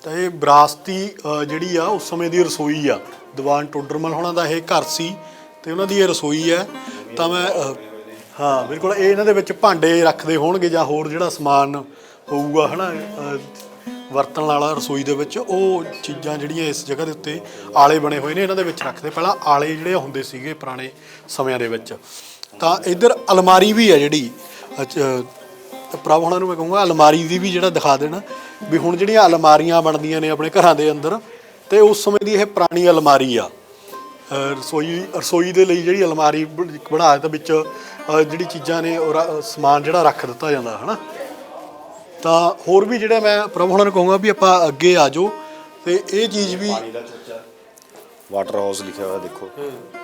ਤਾਂ ਇਹ ਵਿਰਾਸਤੀ ਅ, ਜਿਹੜੀ ਆ ਉਸ ਸਮੇਂ ਦੀ ਰਸੋਈ ਆ। ਦੀਵਾਨ ਟੋਡਰਮਲ ਹੋਣਾ ਦਾ ਇਹ ਘਰ ਸੀ ਤੇ ਉਹਨਾਂ ਦੀ ਇਹ ਰਸੋਈ ਹੈ। ਤਾਂ ਮੈਂ ਅ, ਹਾਂ ਬਿਲਕੁਲ ਇਹ ਇਹਨਾਂ ਦੇ ਵਿੱਚ ਭਾਂਡੇ ਰੱਖਦੇ ਹੋਣਗੇ ਜਾਂ ਹੋਰ ਜਿਹੜਾ ਸਮਾਨ ਹੋਊਗਾ ਹਨਾ ਅ, ਵਰਤਣ ਵਾਲਾ ਰਸੋਈ ਦੇ ਵਿੱਚ ਉਹ ਚੀਜ਼ਾਂ ਜਿਹੜੀਆਂ ਇਸ ਜਗ੍ਹਾ ਦੇ ਉੱਤੇ ਆਲੇ ਬਣੇ ਹੋਏ ਨੇ ਇਹਨਾਂ ਦੇ ਵਿੱਚ ਰੱਖਦੇ। ਪਹਿਲਾਂ ਆਲੇ ਜਿਹੜੇ ਹੁੰਦੇ ਸੀਗੇ ਪੁਰਾਣੇ ਸਮਿਆਂ ਦੇ ਵਿੱਚ। ਤਾਂ ਇੱਧਰ ਅਲਮਾਰੀ ਵੀ ਹੈ ਜਿਹੜੀ ਅੱਛਾ, ਪ੍ਰਭ ਹੁਣਾਂ ਨੂੰ ਮੈਂ ਕਹੂੰਗਾ ਅਲਮਾਰੀ ਦੀ ਵੀ ਜਿਹੜਾ ਦਿਖਾ ਦੇਣਾ ਵੀ ਹੁਣ ਜਿਹੜੀਆਂ ਅਲਮਾਰੀਆਂ ਬਣਦੀਆਂ ਨੇ ਆਪਣੇ ਘਰਾਂ ਦੇ ਅੰਦਰ ਤੇ ਉਸ ਸਮੇਂ ਦੀ ਇਹ ਪੁਰਾਣੀ ਅਲਮਾਰੀ ਆ। ਰਸੋਈ ਰਸੋਈ ਦੇ ਲਈ ਜਿਹੜੀ ਅਲਮਾਰੀ ਬਣਾ ਦਿੱਤਾ ਵਿੱਚ ਜਿਹੜੀ ਚੀਜ਼ਾਂ ਨੇ ਉਹ ਸਮਾਨ ਜਿਹੜਾ ਰੱਖ ਦਿੱਤਾ ਜਾਂਦਾ ਹਨਾ? ਤਾਂ ਹੋਰ ਵੀ ਜਿਹੜਾ ਮੈਂ ਪ੍ਰਭ ਹੁਣਾਂ ਨੂੰ ਕਹੂੰਗਾ ਵੀ ਆਪਾਂ ਅੱਗੇ ਆ ਜਾਓ ਤੇ ਇਹ ਚੀਜ਼ ਵੀ ਵਾਟਰ ਹਾਊਸ ਲਿਖਿਆ ਹੋਇਆ ਦੇਖੋ।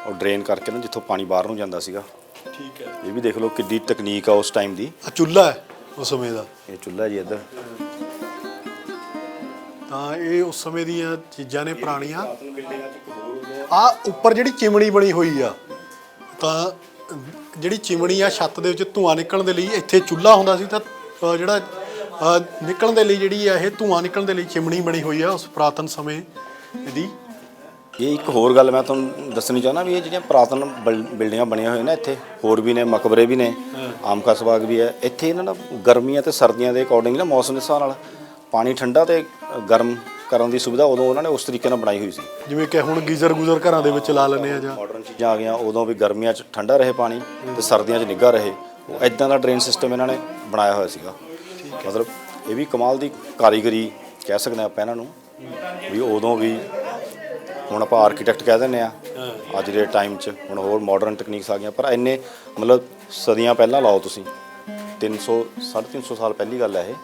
ਉਹ ਡਰੇਨ ਕਰਕੇ ਨਾ ਜਿੱਥੋਂ ਪਾਣੀ ਬਾਹਰ ਨੂੰ ਜਾਂਦਾ ਸੀਗਾ। ਠੀਕ ਹੈ। ਇਹ ਵੀ ਦੇਖ ਲਓ ਕਿੱਡੀ ਤਕਨੀਕ ਆ ਉਸ ਟਾਈਮ ਦੀ। ਆ ਚੁੱਲ੍ਹਾ ਹੈ ਉਸ ਸਮੇਂ ਦਾ। ਇਹ ਚੁੱਲ੍ਹਾ ਜੀ ਇੱਧਰ। ਤਾਂ ਇਹ ਉਸ ਸਮੇਂ ਦੀਆਂ ਚੀਜ਼ਾਂ ਨੇ ਪੁਰਾਣੀਆਂ। ਆ ਉੱਪਰ ਜਿਹੜੀ ਚਿਮਣੀ ਬਣੀ ਹੋਈ ਆ ਤਾਂ ਜਿਹੜੀ ਚਿਮਣੀ ਆ ਛੱਤ ਦੇ ਵਿੱਚ ਧੂਆਂ ਨਿਕਲਣ ਦੇ ਲਈ ਇੱਥੇ ਚੁੱਲ੍ਹਾ ਹੁੰਦਾ ਸੀ ਤਾਂ ਅ, ਜਿਹੜਾ ਅ, ਨਿਕਲਣ ਦੇ ਲਈ ਜਿਹੜੀ ਆ ਇਹ ਧੂਆਂ ਨਿਕਲਣ ਦੇ ਲਈ ਚਿਮਣੀ ਬਣੀ ਹੋਈ ਆ ਉਸ ਪੁਰਾਤਨ ਸਮੇਂ ਦੀ। ਇਹ ਇੱਕ ਹੋਰ ਗੱਲ ਮੈਂ ਤੁਹਾਨੂੰ ਦੱਸਣੀ ਚਾਹੁੰਦਾ ਵੀ ਇਹ ਜਿਹੜੀਆਂ ਪੁਰਾਤਨ ਬਿਲ- ਬਿਲਡਿੰਗਾਂ ਬਣੀਆਂ ਹੋਈਆਂ ਨੇ ਇੱਥੇ ਹੋਰ ਵੀ ਨੇ ਮਕਬਰੇ ਵੀ ਨੇ ਆਮ ਖਾਸ ਬਾਗ ਵੀ ਹੈ ਇੱਥੇ ਇਹਨਾਂ ਦਾ ਗਰਮੀਆਂ ਤੇ ਸਰਦੀਆਂ ਦੇ ਅਕੋਰਡਿੰਗ ਨਾ ਮੌਸਮ ਦੇ ਹਿਸਾਬ ਨਾਲ ਪਾਣੀ ਠੰਡਾ ਤੇ ਗਰਮ ਕਰਨ ਦੀ ਸੁਵਿਧਾ ਉਦੋਂ ਉਹਨਾਂ ਨੇ ਉਸ ਤਰੀਕੇ ਨਾਲ ਬਣਾਈ ਹੋਈ ਸੀ। ਜਿਵੇਂ ਕਿ ਹੁਣ ਗੀਜ਼ਰ ਗੁਜ਼ਰ ਘਰਾਂ ਦੇ ਵਿੱਚ ਲਾ ਲੈਂਦੇ ਆ ਜਾਂ ਮਾਡਰਨ ਚੀਜ਼ਾਂ ਆ ਗਈਆਂ ਉਦੋਂ ਵੀ ਗਰਮੀਆਂ 'ਚ ਠੰਡਾ ਰਹੇ ਪਾਣੀ ਤੇ ਸਰਦੀਆਂ 'ਚ ਨਿੱਘਾ ਰਹੇ। ਉਹ ਇਦਾਂ ਦਾ ਡਰੇਨ ਸਿਸਟਮ ਇਹਨਾਂ ਨੇ ਬਣਾਇਆ ਹੋਇਆ ਸੀਗਾ। ਮਤਲਬ ਇਹ ਵੀ ਕਮਾਲ ਦੀ ਕਾਰੀਗਰੀ ਕਹਿ ਸਕਦੇ ਆਪਾਂ ਇਹਨਾਂ ਨੂੰ ਵੀ ਉਦੋਂ ਵੀ ਹੁਣ ਆਪਾਂ ਆਰਕੀਟੈਕਟ ਕਹਿ ਦਿੰਦੇ ਆ ਅੱਜ ਦੇ ਟਾਈਮ 'ਚ ਹੁਣ ਹੋਰ ਮਾਡਰਨ ਟੈਕਨੀਕਸ ਆ ਗਈਆਂ। ਪਰ ਇੰਨੇ ਮਤਲਬ ਸਦੀਆਂ ਪਹਿਲਾਂ ਲਾਓ ਤੁਸੀਂ 300 350 ਸਾਲ ਪਹਿਲੀ ਗੱਲ ਹੈ ਇਹ।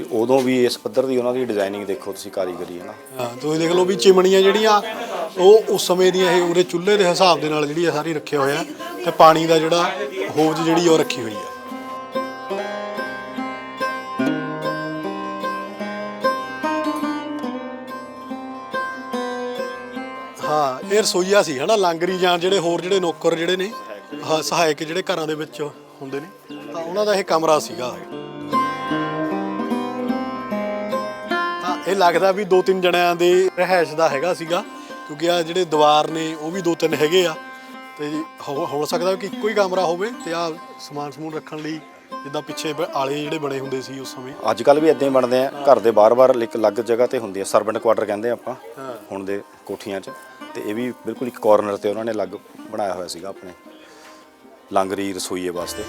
ਵੀ ਉਦੋਂ ਵੀ ਇਸ ਪੱਧਰ ਦੀ ਉਹਨਾਂ ਦੀ ਡਿਜ਼ਾਈਨਿੰਗ ਦੇਖੋ ਤੁਸੀਂ ਕਾਰੀਗਰੀ, ਹੈ ਨਾ? ਹਾਂ ਤੁਸੀਂ ਦੇਖ ਲਓ ਵੀ ਚਿਮਣੀਆਂ ਜਿਹੜੀਆਂ, ਉਹ ਉਸ ਸਮੇਂ ਦੀਆਂ ਇਹ ਉਰੇ ਚੁੱਲ੍ਹੇ ਦੇ ਹਿਸਾਬ ਦੇ ਨਾਲ ਜਿਹੜੀ ਆ ਸਾਰੀ ਰੱਖਿਆ ਹੋਇਆ, ਤੇ ਪਾਣੀ ਦਾ ਜਿਹੜਾ ਹੋਜ਼ ਜਿਹੜੀ ਉਹ ਰੱਖੀ ਹੋਈ ਆ। ਹਾਂ, ਇਹ ਰਸੋਈਆ ਸੀ, ਹਨਾ? ਲਾਂਗਰੀ ਜਾਂ ਜਿਹੜੇ ਹੋਰ ਜਿਹੜੇ ਨੌਕਰ ਜਿਹੜੇ ਨੇ, ਹਾਂ, ਸਹਾਇਕ ਜਿਹੜੇ ਘਰਾਂ ਦੇ ਵਿੱਚ ਹੁੰਦੇ ਨੇ, ਤਾਂ ਉਹਨਾਂ ਦਾ ਇਹ ਕਮਰਾ ਸੀਗਾ। ਇਹ ਲੱਗਦਾ ਵੀ ਦੋ ਤਿੰਨ ਜਣਿਆਂ ਦੇ ਰਹਿائش ਦਾ ਹੈਗਾ ਸੀਗਾ ਕਿਉਂਕਿ ਆ ਜਿਹੜੇ ਦੀਵਾਰ ਨੇ ਉਹ ਵੀ ਦੋ ਤਿੰਨ ਹੈਗੇ ਆ। ਤੇ ਹੋ ਸਕਦਾ ਕਿ ਇੱਕੋ ਹੀ ਕਮਰਾ ਹੋਵੇ ਤੇ ਆ ਸਮਾਨ ਸਮੂਨ ਰੱਖਣ ਲਈ ਜਿੱਦਾਂ ਪਿੱਛੇ ਆਲੇ ਜਿਹੜੇ ਬਣੇ ਹੁੰਦੇ ਸੀ ਉਸ ਸਮੇਂ। ਅੱਜ ਕੱਲ ਵੀ ਇਦਾਂ ਹੀ ਬਣਦੇ ਆ ਘਰ ਦੇ ਬਾਰ-ਬਾਰ ਇੱਕ ਅਲੱਗ ਜਗ੍ਹਾ ਤੇ ਹੁੰਦੀ ਆ ਸਰਵੈਂਟ ਕੁਆਟਰ ਕਹਿੰਦੇ ਆਪਾਂ ਹੁਣ ਦੇ ਕੋਠੀਆਂ 'ਚ। ਤੇ ਇਹ ਵੀ ਬਿਲਕੁਲ ਇੱਕ ਕਾਰਨਰ ਤੇ ਉਹਨਾਂ ਨੇ ਅਲੱਗ ਬਣਾਇਆ ਹੋਇਆ ਸੀਗਾ ਆਪਣੇ ਲੰਗਰੀ ਰਸੋਈਏ ਵਾਸਤੇ।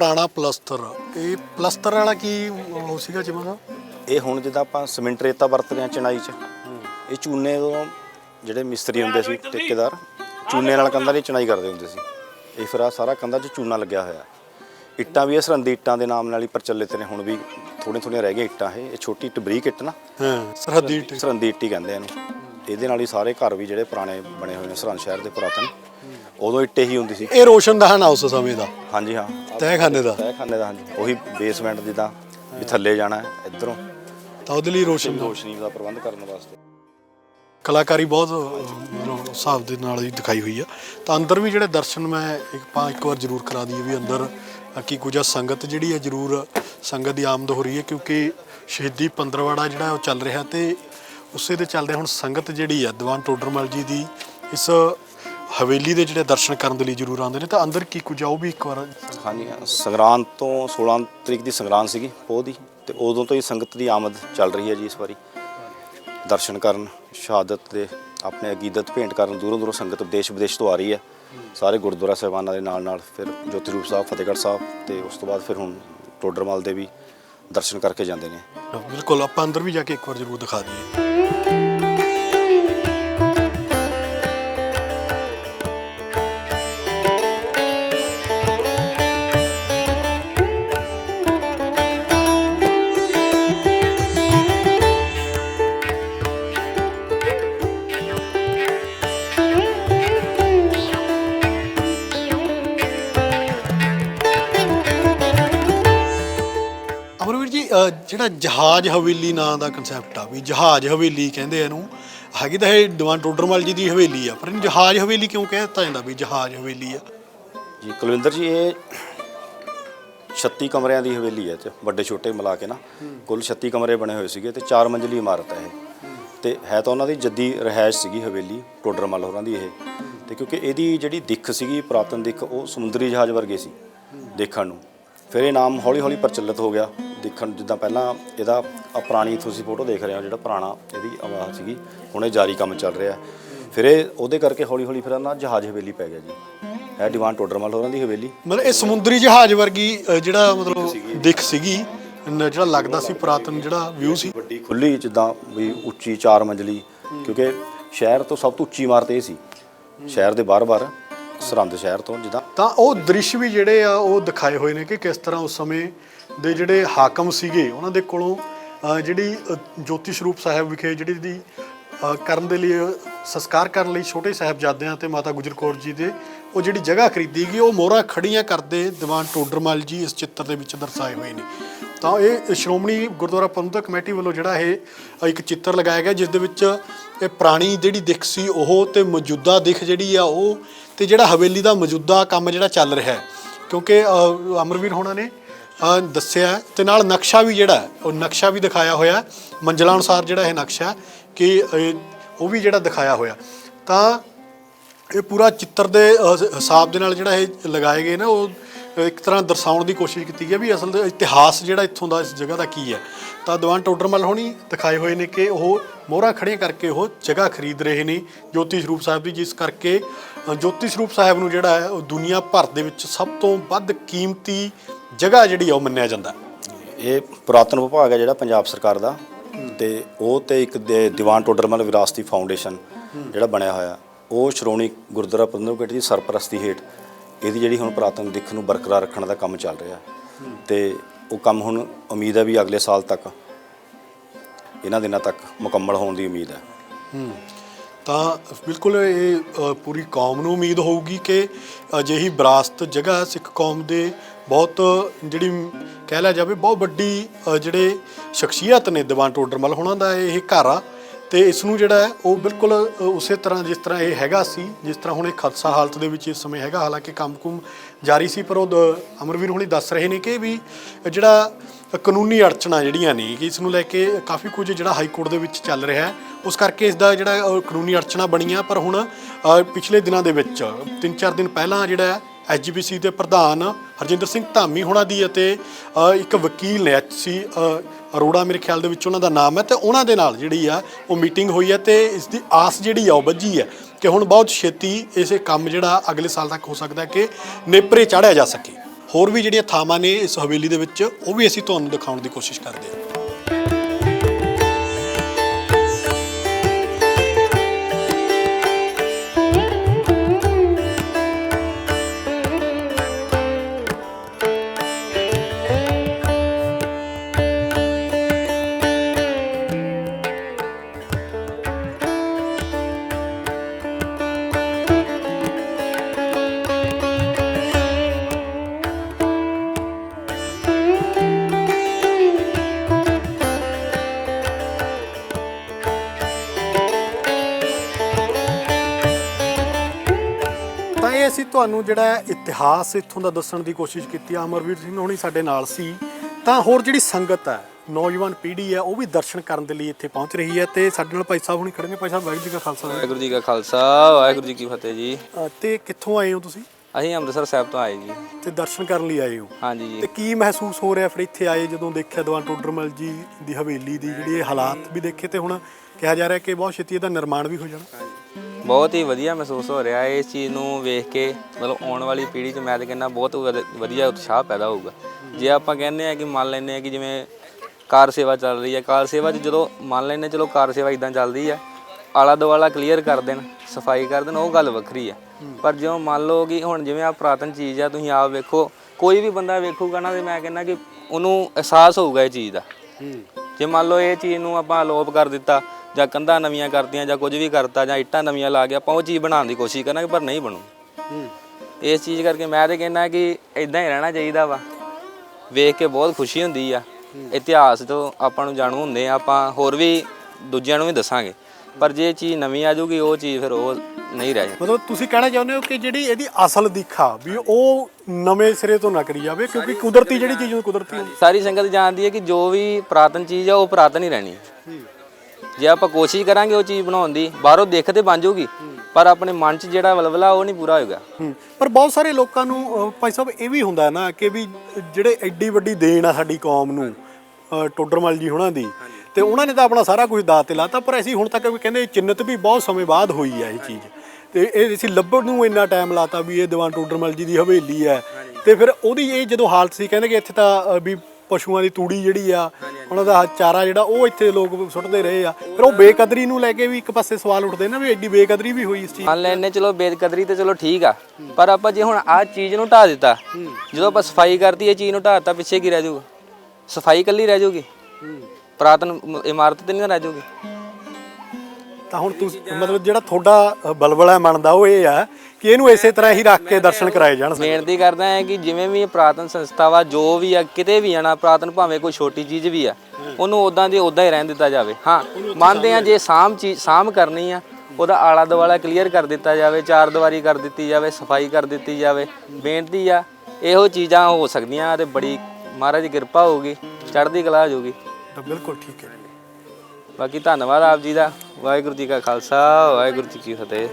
ਪੁਰਾਣਾ ਪਲਸਤਰ। ਇਹ ਪਲਸਤਰ ਵਾਲਾ ਕੀ ਉਹ ਸੀਗਾ ਜਿਵੇਂ ਦਾ? ਇਹ ਹੁਣ ਜਿੱਦਾਂ ਆਪਾਂ ਸਿਮੈਂਟ ਰੇਤਾ ਵਰਤਦੇ ਆ ਚਣਾਈ 'ਚ। ਇਹ ਚੂਨੇ ਤੋਂ ਜਿਹੜੇ ਮਿਸਤਰੀ ਹੁੰਦੇ ਸੀ ਠੇਕੇਦਾਰ ਚੂਨੇ ਨਾਲ ਕੰਧਾਂ ਦੀ ਚਣਾਈ ਕਰਦੇ ਹੁੰਦੇ ਸੀ। ਇਹ ਫਿਰ ਆ ਸਾਰਾ ਕੰਧਾਂ 'ਚ ਚੂਨਾ ਲੱਗਿਆ ਹੋਇਆ। ਇੱਟਾਂ ਵੀ ਇਹ ਸਰਹੰਦੀ ਇੱਟਾਂ ਦੇ ਨਾਮ ਨਾਲ ਹੀ ਪ੍ਰਚਲਿਤ ਨੇ ਹੁਣ ਵੀ ਥੋੜ੍ਹੀਆਂ ਥੋੜ੍ਹੀਆਂ ਰਹਿ ਗਈਆਂ ਇੱਟਾਂ ਇਹ। ਇਹ ਛੋਟੀ ਇੱਟ ਬਰੀਕ ਇੱਟ ਨਾ। ਹਾਂ ਸਰਹੱਦੀ ਇੱਟ। ਸਰਹੰਦੀ ਇੱਟ ਹੀ ਕਹਿੰਦੇ ਆ ਇਹਨੂੰ। ਇਹਦੇ ਨਾਲ ਹੀ ਸਾਰੇ ਘਰ ਵੀ ਜਿਹੜੇ ਪੁਰਾਣੇ ਬਣੇ ਹੋਏ ਨੇ ਸਰਹੰਦ ਸ਼ਹਿਰ ਦੇ ਪੁਰਾਤਨ। ਉਦੋਂ ਇੱਟੇ ਹੀ ਹੁੰਦੀ ਸੀ। ਇਹ ਰੋਸ਼ਨਦਾਨ ਆ ਉਸ ਸਮੇਂ ਦਾ? ਹਾਂਜੀ ਹਾਂ। ਤਹਿਖਾਨੇ ਦਾ? ਤਹਿਖਾਨੇ ਦਾ ਹਾਂਜੀ। ਉਹੀ ਬੇਸਮੈਂਟ ਜਿੱਦਾਂ ਵੀ ਥੱਲੇ ਜਾਣਾ ਹੈ, ਇੱਧਰੋਂ। ਤਾਂ ਉਹਦੇ ਲਈ ਰੋਸ਼ਨ ਰੋਸ਼ਨੀ ਦਾ ਪ੍ਰਬੰਧ ਕਰਨ ਵਾਸਤੇ। ਕਲਾਕਾਰੀ ਬਹੁਤ ਹਿਸਾਬ ਦੇ ਨਾਲ ਹੀ ਦਿਖਾਈ ਹੋਈ ਆ। ਤਾਂ ਅੰਦਰ ਵੀ ਜਿਹੜੇ ਦਰਸ਼ਨ ਮੈਂ ਇੱਕ ਪਾ ਇੱਕ ਵਾਰ ਜ਼ਰੂਰ ਕਰਾ ਦਈਏ ਵੀ ਅੰਦਰ ਕੀ ਕੁਝ ਸੰਗਤ ਜਿਹੜੀ ਹੈ ਜ਼ਰੂਰ ਸੰਗਤ ਦੀ ਆਮਦ ਹੋ ਰਹੀ ਹੈ ਕਿਉਂਕਿ ਸ਼ਹੀਦੀ ਪੰਦਰਵਾੜਾ ਜਿਹੜਾ ਉਹ ਚੱਲ ਰਿਹਾ ਤੇ ਉਸੇ ਦੇ ਚੱਲਦੇ ਹੁਣ ਸੰਗਤ ਜਿਹੜੀ ਆ ਦੀਵਾਨ ਟੋਡਰਮਲ ਜੀ ਦੀ ਇਸ ਹਵੇਲੀ ਦੇ ਜਿਹੜੇ ਦਰਸ਼ਨ ਕਰਨ ਦੇ ਲਈ ਜ਼ਰੂਰ ਆਉਂਦੇ ਨੇ ਤਾਂ ਅੰਦਰ ਕੀ ਕੁਝ ਆ? ਉਹ ਵੀ ਇੱਕ ਵਾਰ ਹਾਂਜੀ ਸੰਗਰਾਂਦ ਤੋਂ 16 ਤਰੀਕ ਦੀ ਸੰਗਰਾਂਦ ਸੀਗੀ ਪੋਹ ਦੀ ਤੇ ਉਦੋਂ ਤੋਂ ਹੀ ਸੰਗਤ ਦੀ ਆਮਦ ਚੱਲ ਰਹੀ ਹੈ ਜੀ ਇਸ ਵਾਰੀ। ਦਰਸ਼ਨ ਕਰਨ ਸ਼ਹਾਦਤ ਦੇ ਆਪਣੇ ਅਕੀਦਤ ਭੇਂਟ ਕਰਨ ਦੂਰੋਂ ਦੂਰੋਂ ਸੰਗਤ ਦੇਸ਼ ਵਿਦੇਸ਼ ਤੋਂ ਆ ਰਹੀ ਹੈ। ਸਾਰੇ ਗੁਰਦੁਆਰਾ ਸਾਹਿਬਾਨਾਂ ਦੇ ਨਾਲ ਨਾਲ ਫਿਰ ਜੋਤੀ ਰੂਪ ਸਾਹਿਬ ਫਤਿਹਗੜ੍ਹ ਸਾਹਿਬ ਤੇ ਉਸ ਤੋਂ ਬਾਅਦ ਫਿਰ ਹੁਣ ਟੋਡਰਮਲ ਦੇ ਵੀ ਦਰਸ਼ਨ ਕਰਕੇ ਜਾਂਦੇ ਨੇ। ਬਿਲਕੁਲ ਆਪਾਂ ਅੰਦਰ ਵੀ ਜਾ ਕੇ ਇੱਕ ਵਾਰ ਜ਼ਰੂਰ ਦਿਖਾ ਦਈਏ। ਜਿਹੜਾ ਜਹਾਜ਼ ਹਵੇਲੀ ਨਾਂ ਦਾ ਕਨਸੈਪਟ ਆ, ਵੀ ਜਹਾਜ਼ ਹਵੇਲੀ ਕਹਿੰਦੇ ਇਹਨੂੰ। ਹੈਗੀ ਤਾਂ ਇਹ ਦੀਵਾਨ ਟੋਡਰਮਲ ਜੀ ਦੀ ਹਵੇਲੀ ਆ, ਪਰ ਇਹਨੂੰ ਜਹਾਜ਼ ਹਵੇਲੀ ਕਿਉਂ ਕਹਿ ਦਿੱਤਾ ਜਾਂਦਾ ਵੀ ਜਹਾਜ਼ ਹਵੇਲੀ ਆ? ਜੀ, ਕੁਲਵਿੰਦਰ ਜੀ, ਇਹ 36 ਕਮਰਿਆਂ ਦੀ ਹਵੇਲੀ ਹੈ 'ਚ, ਵੱਡੇ ਛੋਟੇ ਮਿਲਾ ਕੇ ਨਾ। ਕੁੱਲ 36 ਕਮਰੇ ਬਣੇ ਹੋਏ ਸੀਗੇ ਤੇ ਚਾਰ ਮੰਜ਼ਲੀ ਇਮਾਰਤ ਹੈ ਇਹ। ਤੇ ਹੈ ਤਾਂ ਉਹਨਾਂ ਦੀ ਜੱਦੀ ਰਹਿائش ਸੀਗੀ ਹਵੇਲੀ ਟੋਡਰਮਲ ਹੋਰਾਂ ਦੀ ਇਹ। ਤੇ ਕਿਉਂਕਿ ਇਹਦੀ ਜਿਹੜੀ ਦਿੱਖ ਸੀਗੀ, ਪੁਰਾਤਨ ਦਿੱਖ, ਉਹ ਸਮੁੰਦਰੀ ਜਹਾਜ਼ ਵਰਗੇ ਸੀ, ਦੇਖਣ ਨੂੰ। ਫਿਰ ਇਹ ਨਾਮ ਹੌਲੀ ਹੌਲੀ ਪ੍ਰਚਲਿਤ ਹੋ ਗਿਆ। ਦੇਖਣ ਜਿੱਦਾਂ ਪਹਿਲਾਂ ਇਹਦਾ ਪੁਰਾਣੀ ਤੁਸੀਂ ਫੋਟੋ ਦੇਖ ਰਹੇ ਹੋ ਜਿਹੜਾ ਪੁਰਾਣਾ ਇਹਦੀ ਆਵਾਜ਼ ਸੀਗੀ ਹੁਣ ਇਹ ਜਾਰੀ ਕੰਮ ਚੱਲ ਰਿਹਾ। ਫਿਰ ਇਹ ਉਹਦੇ ਕਰਕੇ ਹੌਲੀ ਹੌਲੀ ਫਿਰ ਨਾ ਜਹਾਜ਼ ਹਵੇਲੀ ਪੈ ਗਿਆ ਜੀ। ਇਹ ਦੀਵਾਨ ਟੋਡਰਮਲ ਹੋਰਾਂ ਦੀ ਹਵੇਲੀ। ਮਤਲਬ ਇਹ ਸਮੁੰਦਰੀ ਜਹਾਜ਼ ਵਰਗੀ ਜਿਹੜਾ ਮਤਲਬ ਦਿੱਖ ਸੀਗੀ ਜਿਹੜਾ ਲੱਗਦਾ ਸੀ ਪੁਰਾਤਨ ਜਿਹੜਾ ਵਿਊ ਸੀ। ਵੱਡੀ ਖੁੱਲੀ ਜਿੱਦਾਂ ਵੀ ਉੱਚੀ ਚਾਰ ਮੰਜ਼ਲੀ ਕਿਉਂਕਿ ਸ਼ਹਿਰ ਤੋਂ ਸਭ ਤੋਂ ਉੱਚੀ ਇਮਾਰਤ ਇਹ ਸੀ। ਸ਼ਹਿਰ ਦੇ ਬਾਹਰ-ਬਾਹਰ। ਸਰਹੰਦ ਸ਼ਹਿਰ ਤੋਂ ਜਿੱਦਾਂ। ਤਾਂ ਉਹ ਦ੍ਰਿਸ਼ ਵੀ ਜਿਹੜੇ ਆ ਉਹ ਦਿਖਾਏ ਹੋਏ ਨੇ ਕਿ ਕਿਸ ਤਰ੍ਹਾਂ ਉਸ ਸਮੇਂ ਦੇ ਜਿਹੜੇ ਹਾਕਮ ਸੀਗੇ ਉਹਨਾਂ ਦੇ ਕੋਲੋਂ ਅ, ਜਿਹੜੀ ਅ, ਜੋਤੀ ਸਰੂਪ ਸਾਹਿਬ ਵਿਖੇ ਜਿਹੜੀ ਦੀ ਅ, ਕਰਨ ਦੇ ਲਈ ਅ, ਸੰਸਕਾਰ ਕਰਨ ਲਈ ਛੋਟੇ ਸਾਹਿਬਜ਼ਾਦਿਆਂ ਤੇ ਮਾਤਾ ਗੁਜਰ ਕੌਰ ਜੀ ਦੇ ਉਹ ਜਿਹੜੀ ਜਗ੍ਹਾ ਖਰੀਦੀ ਗਈ ਉਹ ਮੋਹਰਾਂ ਖੜੀਆਂ ਕਰਦੇ ਦੀਵਾਨ ਟੋਡਰਮਲ ਜੀ ਇਸ ਚਿੱਤਰ ਦੇ ਵਿੱਚ ਦਰਸਾਏ ਹੋਏ ਨੇ। ਤਾਂ ਇਹ ਸ਼੍ਰੋਮਣੀ ਗੁਰਦੁਆਰਾ ਪ੍ਰਬੰਧਕ ਕਮੇਟੀ ਵੱਲੋਂ ਜਿਹੜਾ ਇਹ ਅ, ਇੱਕ ਚਿੱਤਰ ਲਗਾਇਆ ਗਿਆ ਜਿਸ ਦੇ ਵਿੱਚ ਇਹ ਪੁਰਾਣੀ ਜਿਹੜੀ ਦਿੱਖ ਸੀ ਉਹ ਤੇ ਮੌਜੂਦਾ ਦਿੱਖ ਜਿਹੜੀ ਆ ਉਹ ਤੇ ਜਿਹੜਾ ਹਵੇਲੀ ਦਾ ਮੌਜੂਦਾ ਕੰਮ ਜਿਹੜਾ ਚੱਲ ਰਿਹਾ ਹੈ ਕਿਉਂਕਿ ਅ, ਅਮਰਵੀਰ ਹੋਣਾ ਨੇ ਅ, ਦੱਸਿਆ ਹੈ ਤੇ ਨਾਲ ਨਕਸ਼ਾ ਵੀ ਜਿਹੜਾ ਹੈ, ਉਹ ਨਕਸ਼ਾ ਵੀ ਦਿਖਾਇਆ ਹੋਇਆ ਹੈ। ਮੰਜ਼ਲਾਂ ਅਨੁਸਾਰ ਜਿਹੜਾ ਇਹ ਨਕਸ਼ਾ ਹੈ ਕਿ ਇਹ- ਉਹ ਵੀ ਜਿਹੜਾ ਦਿਖਾਇਆ ਹੋਇਆ। ਤਾਂ ਇਹ ਪੂਰਾ ਚਿੱਤਰ ਦੇ ਅ, ਹਿਸਾਬ ਦੇ ਨਾਲ ਜਿਹੜਾ ਇਹ ਲਗਾਏ ਗਏ ਨੇ ਉਹ ਇੱਕ ਤਰ੍ਹਾਂ ਦਰਸਾਉਣ ਦੀ ਕੋਸ਼ਿਸ਼ ਕੀਤੀ ਗਈ ਹੈ ਵੀ ਅਸਲ ਦੇ ਇਤਿਹਾਸ ਜਿਹੜਾ ਇੱਥੋਂ ਦਾ ਇਸ ਜਗ੍ਹਾ ਦਾ ਕੀ ਹੈ। ਤਾਂ ਦੀਵਾਨ ਟੋਡਰਮਲ ਹੋਣੀ ਦਿਖਾਏ ਹੋਏ ਨੇ ਕਿ ਉਹ ਮੋਹਰਾਂ ਖੜੀਆਂ ਕਰਕੇ ਉਹ ਜਗ੍ਹਾ ਖਰੀਦ ਰਹੇ ਨੇ। ਜੋਤੀ ਸਰੂਪ ਸਾਹਿਬ ਦੀ ਜਿਸ ਕਰਕੇ ਜੋਤੀ ਸਰੂਪ ਸਾਹਿਬ ਨੂੰ ਜਿਹੜਾ ਹੈ ਉਹ ਦੁਨੀਆ ਭਰ ਦੇ ਵਿੱਚ ਸਭ ਤੋਂ ਵੱਧ ਕੀਮਤੀ ਜਗ੍ਹਾ ਜਿਹੜੀ ਆ ਉਹ ਮੰਨਿਆ ਜਾਂਦਾ ਇਹ ਪੁਰਾਤਨ ਵਿਭਾਗ ਹੈ ਜਿਹੜਾ ਪੰਜਾਬ ਸਰਕਾਰ ਦਾ ਤੇ ਉਹ ਤੇ ਇੱਕ ਦੀਵਾਨ ਟੋਡਰਮਲ ਵਿਰਾਸਤੀ ਫਾਊਂਡੇਸ਼ਨ ਜਿਹੜਾ ਬਣਿਆ ਹੋਇਆ। ਉਹ ਸ਼੍ਰੋਮਣੀ ਗੁਰਦੁਆਰਾ ਪ੍ਰਬੰਧਕ ਕਮੇਟੀ ਦੀ ਸਰਪ੍ਰਸਤੀ ਹੇਠ ਇਹਦੀ ਜਿਹੜੀ ਹੁਣ ਪੁਰਾਤਨ ਦਿੱਖ ਨੂੰ ਬਰਕਰਾਰ ਰੱਖਣ ਦਾ ਕੰਮ ਚੱਲ ਰਿਹਾ। ਤੇ ਉਹ ਕੰਮ ਹੁਣ ਉਮੀਦ ਹੈ ਵੀ ਅਗਲੇ ਸਾਲ ਤੱਕ ਇਹਨਾਂ ਦਿਨਾਂ ਤੱਕ ਮੁਕੰਮਲ ਹੋਣ ਦੀ ਉਮੀਦ ਹੈ। ਹੂੰ। ਤਾਂ ਬਿਲਕੁਲ ਇਹ ਅ, ਪੂਰੀ ਕੌਮ ਨੂੰ ਉਮੀਦ ਹੋਊਗੀ ਕਿ ਅਜਿਹੀ ਵਿਰਾਸਤ ਜਗ੍ਹਾ ਸਿੱਖ ਕੌਮ ਦੇ ਬਹੁਤ ਜਿਹੜੀ ਕਹਿ ਲਿਆ ਜਾਵੇ ਬਹੁਤ ਵੱਡੀ ਅ, ਜਿਹੜੇ ਸ਼ਖਸੀਅਤ ਨੇ ਦੀਵਾਨ ਟੋਡਰਮਲ ਹੋਣਾ ਦਾ ਇਹ ਘਰ ਆ। ਤੇ ਇਸ ਨੂੰ ਜਿਹੜਾ ਹੈ ਉਹ ਬਿਲਕੁਲ ਅ, ਉਸੇ ਤਰ੍ਹਾਂ ਜਿਸ ਤਰ੍ਹਾਂ ਇਹ ਹੈਗਾ ਸੀ ਜਿਸ ਤਰ੍ਹਾਂ ਹੁਣ ਇਹ ਖਦਸਾ ਹਾਲਤ ਦੇ ਵਿੱਚ ਇਸ ਸਮੇਂ ਹੈਗਾ। ਹਾਲਾਂਕਿ ਕੰਮ-ਕੁਮ ਜਾਰੀ ਸੀ ਪਰ ਉਹ ਦ- ਅਮਰਵੀਰ ਹੁਣੀ ਦੱਸ ਰਹੇ ਨੇ ਕਿ ਵੀ ਜਿਹੜਾ ਕਾਨੂੰਨੀ ਅੜਚਣਾ ਜਿਹੜੀਆਂ ਨੇ, ਕਿ ਇਸ ਨੂੰ ਲੈ ਕੇ ਕਾਫੀ ਕੁਝ ਜਿਹੜਾ ਹਾਈ ਕੋਰਟ ਦੇ ਵਿੱਚ ਚੱਲ ਰਿਹਾ ਹੈ। ਉਸ ਕਰਕੇ ਇਸ ਦਾ ਜਿਹੜਾ ਕਾਨੂੰਨੀ ਅੜਚਣਾ ਬਣੀਆਂ, ਪਰ ਹੁਣ ਪਿਛਲੇ ਦਿਨਾਂ ਦੇ ਵਿੱਚ 3-4 ਦਿਨ ਪਹਿਲਾਂ ਜਿਹੜਾ ਐਸਜੀਪੀਸੀ ਦੇ ਪ੍ਰਧਾਨ ਹਰਜਿੰਦਰ ਸਿੰਘ ਧਾਮੀ ਹੋਣਾ ਦੀ ਅਤੇ ਇੱਕ ਵਕੀਲ ਨੇ ਐਚਸੀ ਅਰੋੜਾ ਮੇਰੇ ਖਿਆਲ ਦੇ ਵਿੱਚ ਉਹਨਾਂ ਦਾ ਨਾਮ ਹੈ, ਤੇ ਉਹਨਾਂ ਦੇ ਨਾਲ ਜਿਹੜੀ ਆ, ਉਹ ਮੀਟਿੰਗ ਹੋਈ ਹੈ ਤੇ ਇਸ ਦੀ ਆਸ ਜਿਹੜੀ ਆ, ਉਹ ਵੱਜੀ ਹੈ ਕਿ ਹੁਣ ਬਹੁਤ ਛੇਤੀ ਇਸੇ ਕੰਮ ਜਿਹੜਾ ਅਗਲੇ ਸਾਲ ਤੱਕ ਹੋ ਸਕਦਾ ਕਿ ਨੇਪਰੇ ਚਾੜਿਆ ਜਾ ਸਕੇ। ਹੋਰ ਵੀ ਜਿਹੜੀਆਂ ਥਾਵਾਂ ਨੇ ਇਸ ਹਵੇਲੀ ਦੇ ਵਿੱਚ, ਉਹ ਵੀ ਅਸੀਂ ਤੁਹਾਨੂੰ ਦਿਖਾਉਣ ਦੀ ਕੋਸ਼ਿਸ਼ ਕਰਦੇ ਹਾਂ। ਤਾਂ ਇਹ ਅਸੀਂ ਤੁਹਾਨੂੰ ਜਿਹੜਾ ਇਤਿਹਾਸ ਇੱਥੋਂ ਦਾ ਦੱਸਣ ਦੀ ਕੋਸ਼ਿਸ਼ ਕੀਤੀ ਆ। ਅਮਰਵੀਰ ਸਿੰਘ ਹੋਣੀ ਸਾਡੇ ਨਾਲ ਸੀ। ਤਾਂ ਹੋਰ ਜਿਹੜੀ ਸੰਗਤ ਹੈ ਨੌਜਵਾਨ ਪੀੜ੍ਹੀ ਹੈ ਉਹ ਵੀ ਦਰਸ਼ਨ ਕਰਨ ਦੇ ਲਈ ਇੱਥੇ ਪਹੁੰਚ ਰਹੀ ਹੈ ਤੇ ਸਾਡੇ ਨਾਲ ਭਾਈ ਸਾਹਿਬ ਹੁਣੀ ਖੜੇ ਨੇ। ਭਾਈ ਸਾਹਿਬ ਵਾਹਿਗੁਰੂ ਜੀ ਕਾ ਖਾਲਸਾ। ਵਾਹਿਗੁਰੂ ਜੀ ਕਾ ਖਾਲਸਾ ਵਾਹਿਗੁਰੂ ਜੀ ਕੀ ਫਤਿਹ ਜੀ। ਅ, ਤੇ ਕਿੱਥੋਂ ਆਏ ਹੋ ਤੁਸੀਂ? ਅਸੀਂ ਅੰਮ੍ਰਿਤਸਰ ਸਾਹਿਬ ਤੋਂ ਆਏ ਜੀ। ਤੇ ਦਰਸ਼ਨ ਕਰਨ ਲਈ ਆਏ ਹੋ? ਹਾਂਜੀ ਜੀ। ਤੇ ਕੀ ਮਹਿਸੂਸ ਹੋ ਰਿਹਾ ਫਿਰ ਇੱਥੇ ਆਏ ਜਦੋਂ ਦੇਖਿਆ ਦੀਵਾਨ ਟੋਡਰਮਲ ਜੀ ਦੀ ਹਵੇਲੀ ਦੀ ਜਿਹੜੀ ਇਹ ਹਾਲਾਤ ਵੀ ਦੇਖੇ ਤੇ ਹੁਣ ਕਿਹਾ ਜਾ ਰਿਹਾ ਕਿ ਬਹੁਤ ਛੇਤੀ ਇਹਦਾ ਨਿਰਮਾਣ ਵੀ ਹੋ ਜਾਣਾ? ਬਹੁਤ ਹੀ ਵਧੀਆ ਮਹਿਸੂਸ ਹੋ ਰਿਹਾ ਹੈ ਇਸ ਚੀਜ਼ ਨੂੰ ਵੇਖ ਕੇ। ਮਤਲਬ ਆਉਣ ਵਾਲੀ ਪੀੜ੍ਹੀ 'ਚ ਮੈਂ ਤਾਂ ਕਹਿੰਦਾ ਬਹੁਤ ਵਧ- ਵਧੀਆ ਉਤਸ਼ਾਹ ਪੈਦਾ ਹੋਊਗਾ। ਜੇ ਆਪਾਂ ਕਹਿੰਦੇ ਆ ਕਿ ਮੰਨ ਲੈਂਦੇ ਆ ਕਿ ਜਿਵੇਂ ਕਾਰ ਸੇਵਾ ਚੱਲ ਰਹੀ ਹੈ ਕਾਰ ਸੇਵਾ 'ਚ ਜਦੋਂ ਮੰਨ ਲੈਂਦੇ ਚਲੋ ਕਾਰ ਸੇਵਾ ਇਦਾਂ ਚੱਲਦੀ ਆ ਆਲਾ ਦੁਆਲਾ ਕਲੀਅਰ ਕਰ ਦੇਣ ਸਫ਼ਾਈ ਕਰ ਦੇਣ ਉਹ ਗੱਲ ਵੱਖਰੀ ਆ ਪਰ ਜਿਉਂ ਮੰਨ ਲਓ ਕਿ ਹੁਣ ਜਿਵੇਂ ਆ ਪੁਰਾਤਨ ਚੀਜ਼ ਆ ਤੁਸੀਂ ਆਪ ਵੇਖੋ ਕੋਈ ਵੀ ਬੰਦਾ ਵੇਖੂਗਾ ਨਾ ਤੇ ਮੈਂ ਕਹਿੰਦਾ ਕਿ ਉਹਨੂੰ ਅਹਿਸਾਸ ਹੋਊਗਾ ਇਹ ਚੀਜ਼ ਦਾ। ਜੇ ਮੰਨ ਲਓ ਇਹ ਚੀਜ਼ ਨੂੰ ਆਪਾਂ ਅਲੋਪ ਕਰ ਦਿੱਤਾ ਜਾਂ ਕੰਧਾਂ ਨਵੀਆਂ ਕਰਤੀਆਂ ਜਾਂ ਕੁਝ ਵੀ ਕਰਤਾ ਜਾਂ ਇੱਟਾਂ ਨਵੀਆਂ ਲਾ ਕੇ ਆਪਾਂ ਉਹ ਚੀਜ਼ ਬਣਾਉਣ ਦੀ ਕੋਸ਼ਿਸ਼ ਕਰਾਂਗੇ ਪਰ ਨਹੀਂ ਬਣੂ। ਇਸ ਚੀਜ਼ ਕਰਕੇ ਮੈਂ ਤੇ ਕਹਿੰਦਾ ਕਿ ਇਦਾਂ ਹੀ ਰਹਿਣਾ ਚਾਹੀਦਾ ਵਾ। ਵੇਖ ਕੇ ਬਹੁਤ ਖੁਸ਼ੀ ਹੁੰਦੀ ਆ। ਇਤਿਹਾਸ ਤੋਂ ਆਪਾਂ ਨੂੰ ਜਾਣੂ ਹੁੰਦੇ ਆ ਆਪਾਂ ਹੋਰ ਵੀ ਦੂਜਿਆਂ ਨੂੰ ਵੀ ਦੱਸਾਂਗੇ। ਪਰ ਜੇ ਚੀਜ਼ ਨਵੀਂ ਆ ਜਾਊਗੀ ਉਹ ਚੀਜ਼ ਫਿਰ ਉਹ ਨਹੀਂ ਰਹਿ ਜਾਣੀ ਮਤਲਬ ਤੁਸੀਂ ਕਹਿਣਾ ਚਾਹੁੰਦੇ ਹੋ ਕਿ ਜਿਹੜੀ ਇਹਦੀ ਅਸਲ ਦਿਖਾ ਵੀ ਉਹ ਨਵੇਂ ਸਿਰੇ ਤੋਂ ਨਾ ਕਰੀ ਜਾਵੇ ਕਿਉਂਕਿ ਕੁਦਰਤੀ ਜਿਹੜੀ ਚੀਜ਼ ਉਹ ਕੁਦਰਤੀ ਸਾਰੀ ਸੰਗਤ ਜਾਣਦੀ ਹੈ ਕਿ ਜੋ ਵੀ ਪੁਰਾਤਨ ਚੀਜ਼ ਆ ਉਹ ਪੁਰਾਤਨ ਹੀ ਰਹਿਣੀ। ਹੈ। ਜੇ ਆਪਾਂ ਕੋਸ਼ਿਸ਼ ਕਰਾਂਗੇ ਉਹ ਚੀਜ਼ ਬਣਾਉਣ ਦੀ, ਬਾਹਰੋਂ ਦੇਖ ਤੇ ਬਣ ਜਾਊਗੀ, ਪਰ ਆਪਣੇ ਮਨ 'ਚ ਜਿਹੜਾ ਵਲਵਲਾ ਉਹ ਨਹੀਂ ਪੂਰਾ ਹੋਏਗਾ। ਪਰ ਬਹੁਤ ਸਾਰੇ ਲੋਕਾਂ ਨੂੰ ਭਾਈ ਸਾਹਿਬ, ਇਹ ਵੀ ਹੁੰਦਾ ਨਾ ਕਿ ਵੀ ਜਿਹੜੇ ਐਡੀ ਵੱਡੀ ਦੇਣ ਆ ਸਾਡੀ ਕੌਮ ਨੂੰ ਟੋਡਰਮਲ ਜੀ ਹੁਣਾਂ ਦੀ, ਤੇ ਉਹਨਾਂ ਨੇ ਤਾਂ ਆਪਣਾ ਸਾਰਾ ਕੁਝ ਦਾਅ ਤੇ ਲਾਤਾ, ਪਰ ਅਸੀਂ ਹੁਣ ਤੱਕ ਵੀ ਕਹਿੰਦੇ ਚਿੰਨਤ ਵੀ ਬਹੁਤ ਸਮੇਂ ਬਾਅਦ ਹੋਈ ਆ ਇਹ ਚੀਜ਼। ਤੇ ਇਹ ਅਸੀਂ ਲੱਭਣ ਨੂੰ ਇੰਨਾ ਟਾਈਮ ਲਾਤਾ ਵੀ ਇਹ ਦੀਵਾਨ ਟੋਡਰਮਲ ਜੀ ਦੀ ਹਵੇਲੀ ਹੈ। ਤੇ ਫਿਰ ਉਹਦੀ ਇਹ ਜਦੋਂ ਹਾਲਤ ਸੀ, ਕਹਿੰਦੇ ਕਿ ਇੱਥੇ ਤਾਂ ਵੀ ਪਸ਼ੂਆਂ ਦੀ ਤੂੜੀ ਜਿਹੜੀ ਆ ਉਹਨਾਂ ਦਾ ਚਾਰਾ ਜਿਹੜਾ ਉਹ ਇੱਥੇ ਲੋਕ ਸੁੱਟਦੇ ਰਹੇ ਆ। ਫਿਰ ਉਹ ਬੇਕਦਰੀ ਨੂੰ ਲੈ ਕੇ ਵੀ ਇੱਕ ਪਾਸੇ ਸਵਾਲ ਉੱਠਦੇ ਨੇ ਵੀ ਐਡੀ ਬੇਕਦਰੀ ਵੀ ਹੋਈ ਇਸ ਚੀਜ਼ ਮੰਨ ਲੈਨੇ ਚਲੋ ਬੇਦਕਦਰੀ ਤੇ ਚਲੋ ਠੀਕ ਆ ਪਰ ਆਪਾਂ ਜੇ ਹੁਣ ਆਹ ਚੀਜ਼ ਨੂੰ ਢਾ ਦਿੱਤਾ ਜਦੋਂ ਆਪਾਂ ਸਫ਼ਾਈ ਕਰਤੀ ਇਹ ਚੀਜ਼ ਨੂੰ ਢਾ ਦਿੱਤਾ ਪਿੱਛੇ ਕੀ ਰਹਿ ਜਾਊਗਾ? ਸਫ਼ਾਈ ਕੱਲੀ ਰਹਿ ਜਾਊਗੀ? ਪੁਰਾਤਨ ਇਮਾਰਤ ਤੇ ਨਹੀਂ ਨਾ ਰਹਿ ਜਾਊਗੀ। ਤਾਂ ਹੁਣ ਤੁਸੀਂ ਮਤਲਬ ਜਿਹੜਾ ਤੁਹਾਡਾ ਬਲਬਲਾ ਮਨ ਦਾ ਉਹ ਇਹ ਆ ਕਿ ਇਹਨੂੰ ਇਸੇ ਤਰ੍ਹਾਂ ਹੀ ਰੱਖ ਕੇ ਦਰਸ਼ਨ ਕਰਾਏ ਜਾਣ ਬੇਨਤੀ ਕਰਦਾ ਹਾਂ ਕਿ ਜਿਵੇਂ ਵੀ ਇਹ ਪੁਰਾਤਨ ਸੰਸਥਾ ਵਾ ਜੋ ਵੀ ਆ ਕਿਤੇ ਵੀ ਆਣਾ ਪੁਰਾਤਨ ਭਾਵੇਂ ਕੋਈ ਛੋਟੀ ਚੀਜ਼ ਵੀ ਆ ਉਹਨੂੰ ਉਦਾਂ ਦੀ ਉਦਾਂ ਹੀ ਰਹਿਣ ਦਿੱਤਾ ਜਾਵੇ। ਹਾਂ ਮੰਨਦੇ ਆ ਜੇ ਸਾਮ ਚੀਜ਼ ਸਾਮ ਕਰਨੀ ਆ ਉਹਦਾ ਆਲਾ ਦੁਆਲਾ ਕਲੀਅਰ ਕਰ ਦਿੱਤਾ ਜਾਵੇ ਚਾਰ ਦੀਵਾਰੀ ਕਰ ਦਿੱਤੀ ਜਾਵੇ ਸਫ਼ਾਈ ਕਰ ਦਿੱਤੀ ਜਾਵੇ। ਬੇਨਤੀ ਆ ਇਹੋ ਚੀਜ਼ਾਂ ਹੋ ਸਕਦੀਆਂ ਤੇ ਬੜੀ ਮਹਾਰਾਜ ਦੀ ਕਿਰਪਾ ਹੋਊਗੀ ਚੜ੍ਹਦੀ ਕਲਾ ਹੋ ਜਾਊਗੀ ਤਾਂ ਬਿਲਕੁਲ ਠੀਕ ਹੈ। ਬਾਕੀ ਧੰਨਵਾਦ ਆਪ ਜੀ ਦਾ। ਵਾਹਿਗੁਰੂ ਜੀ ਕਾ ਖਾਲਸਾ ਵਾਹਿਗੁਰੂ ਜੀ ਕੀ ਫਤਿਹ।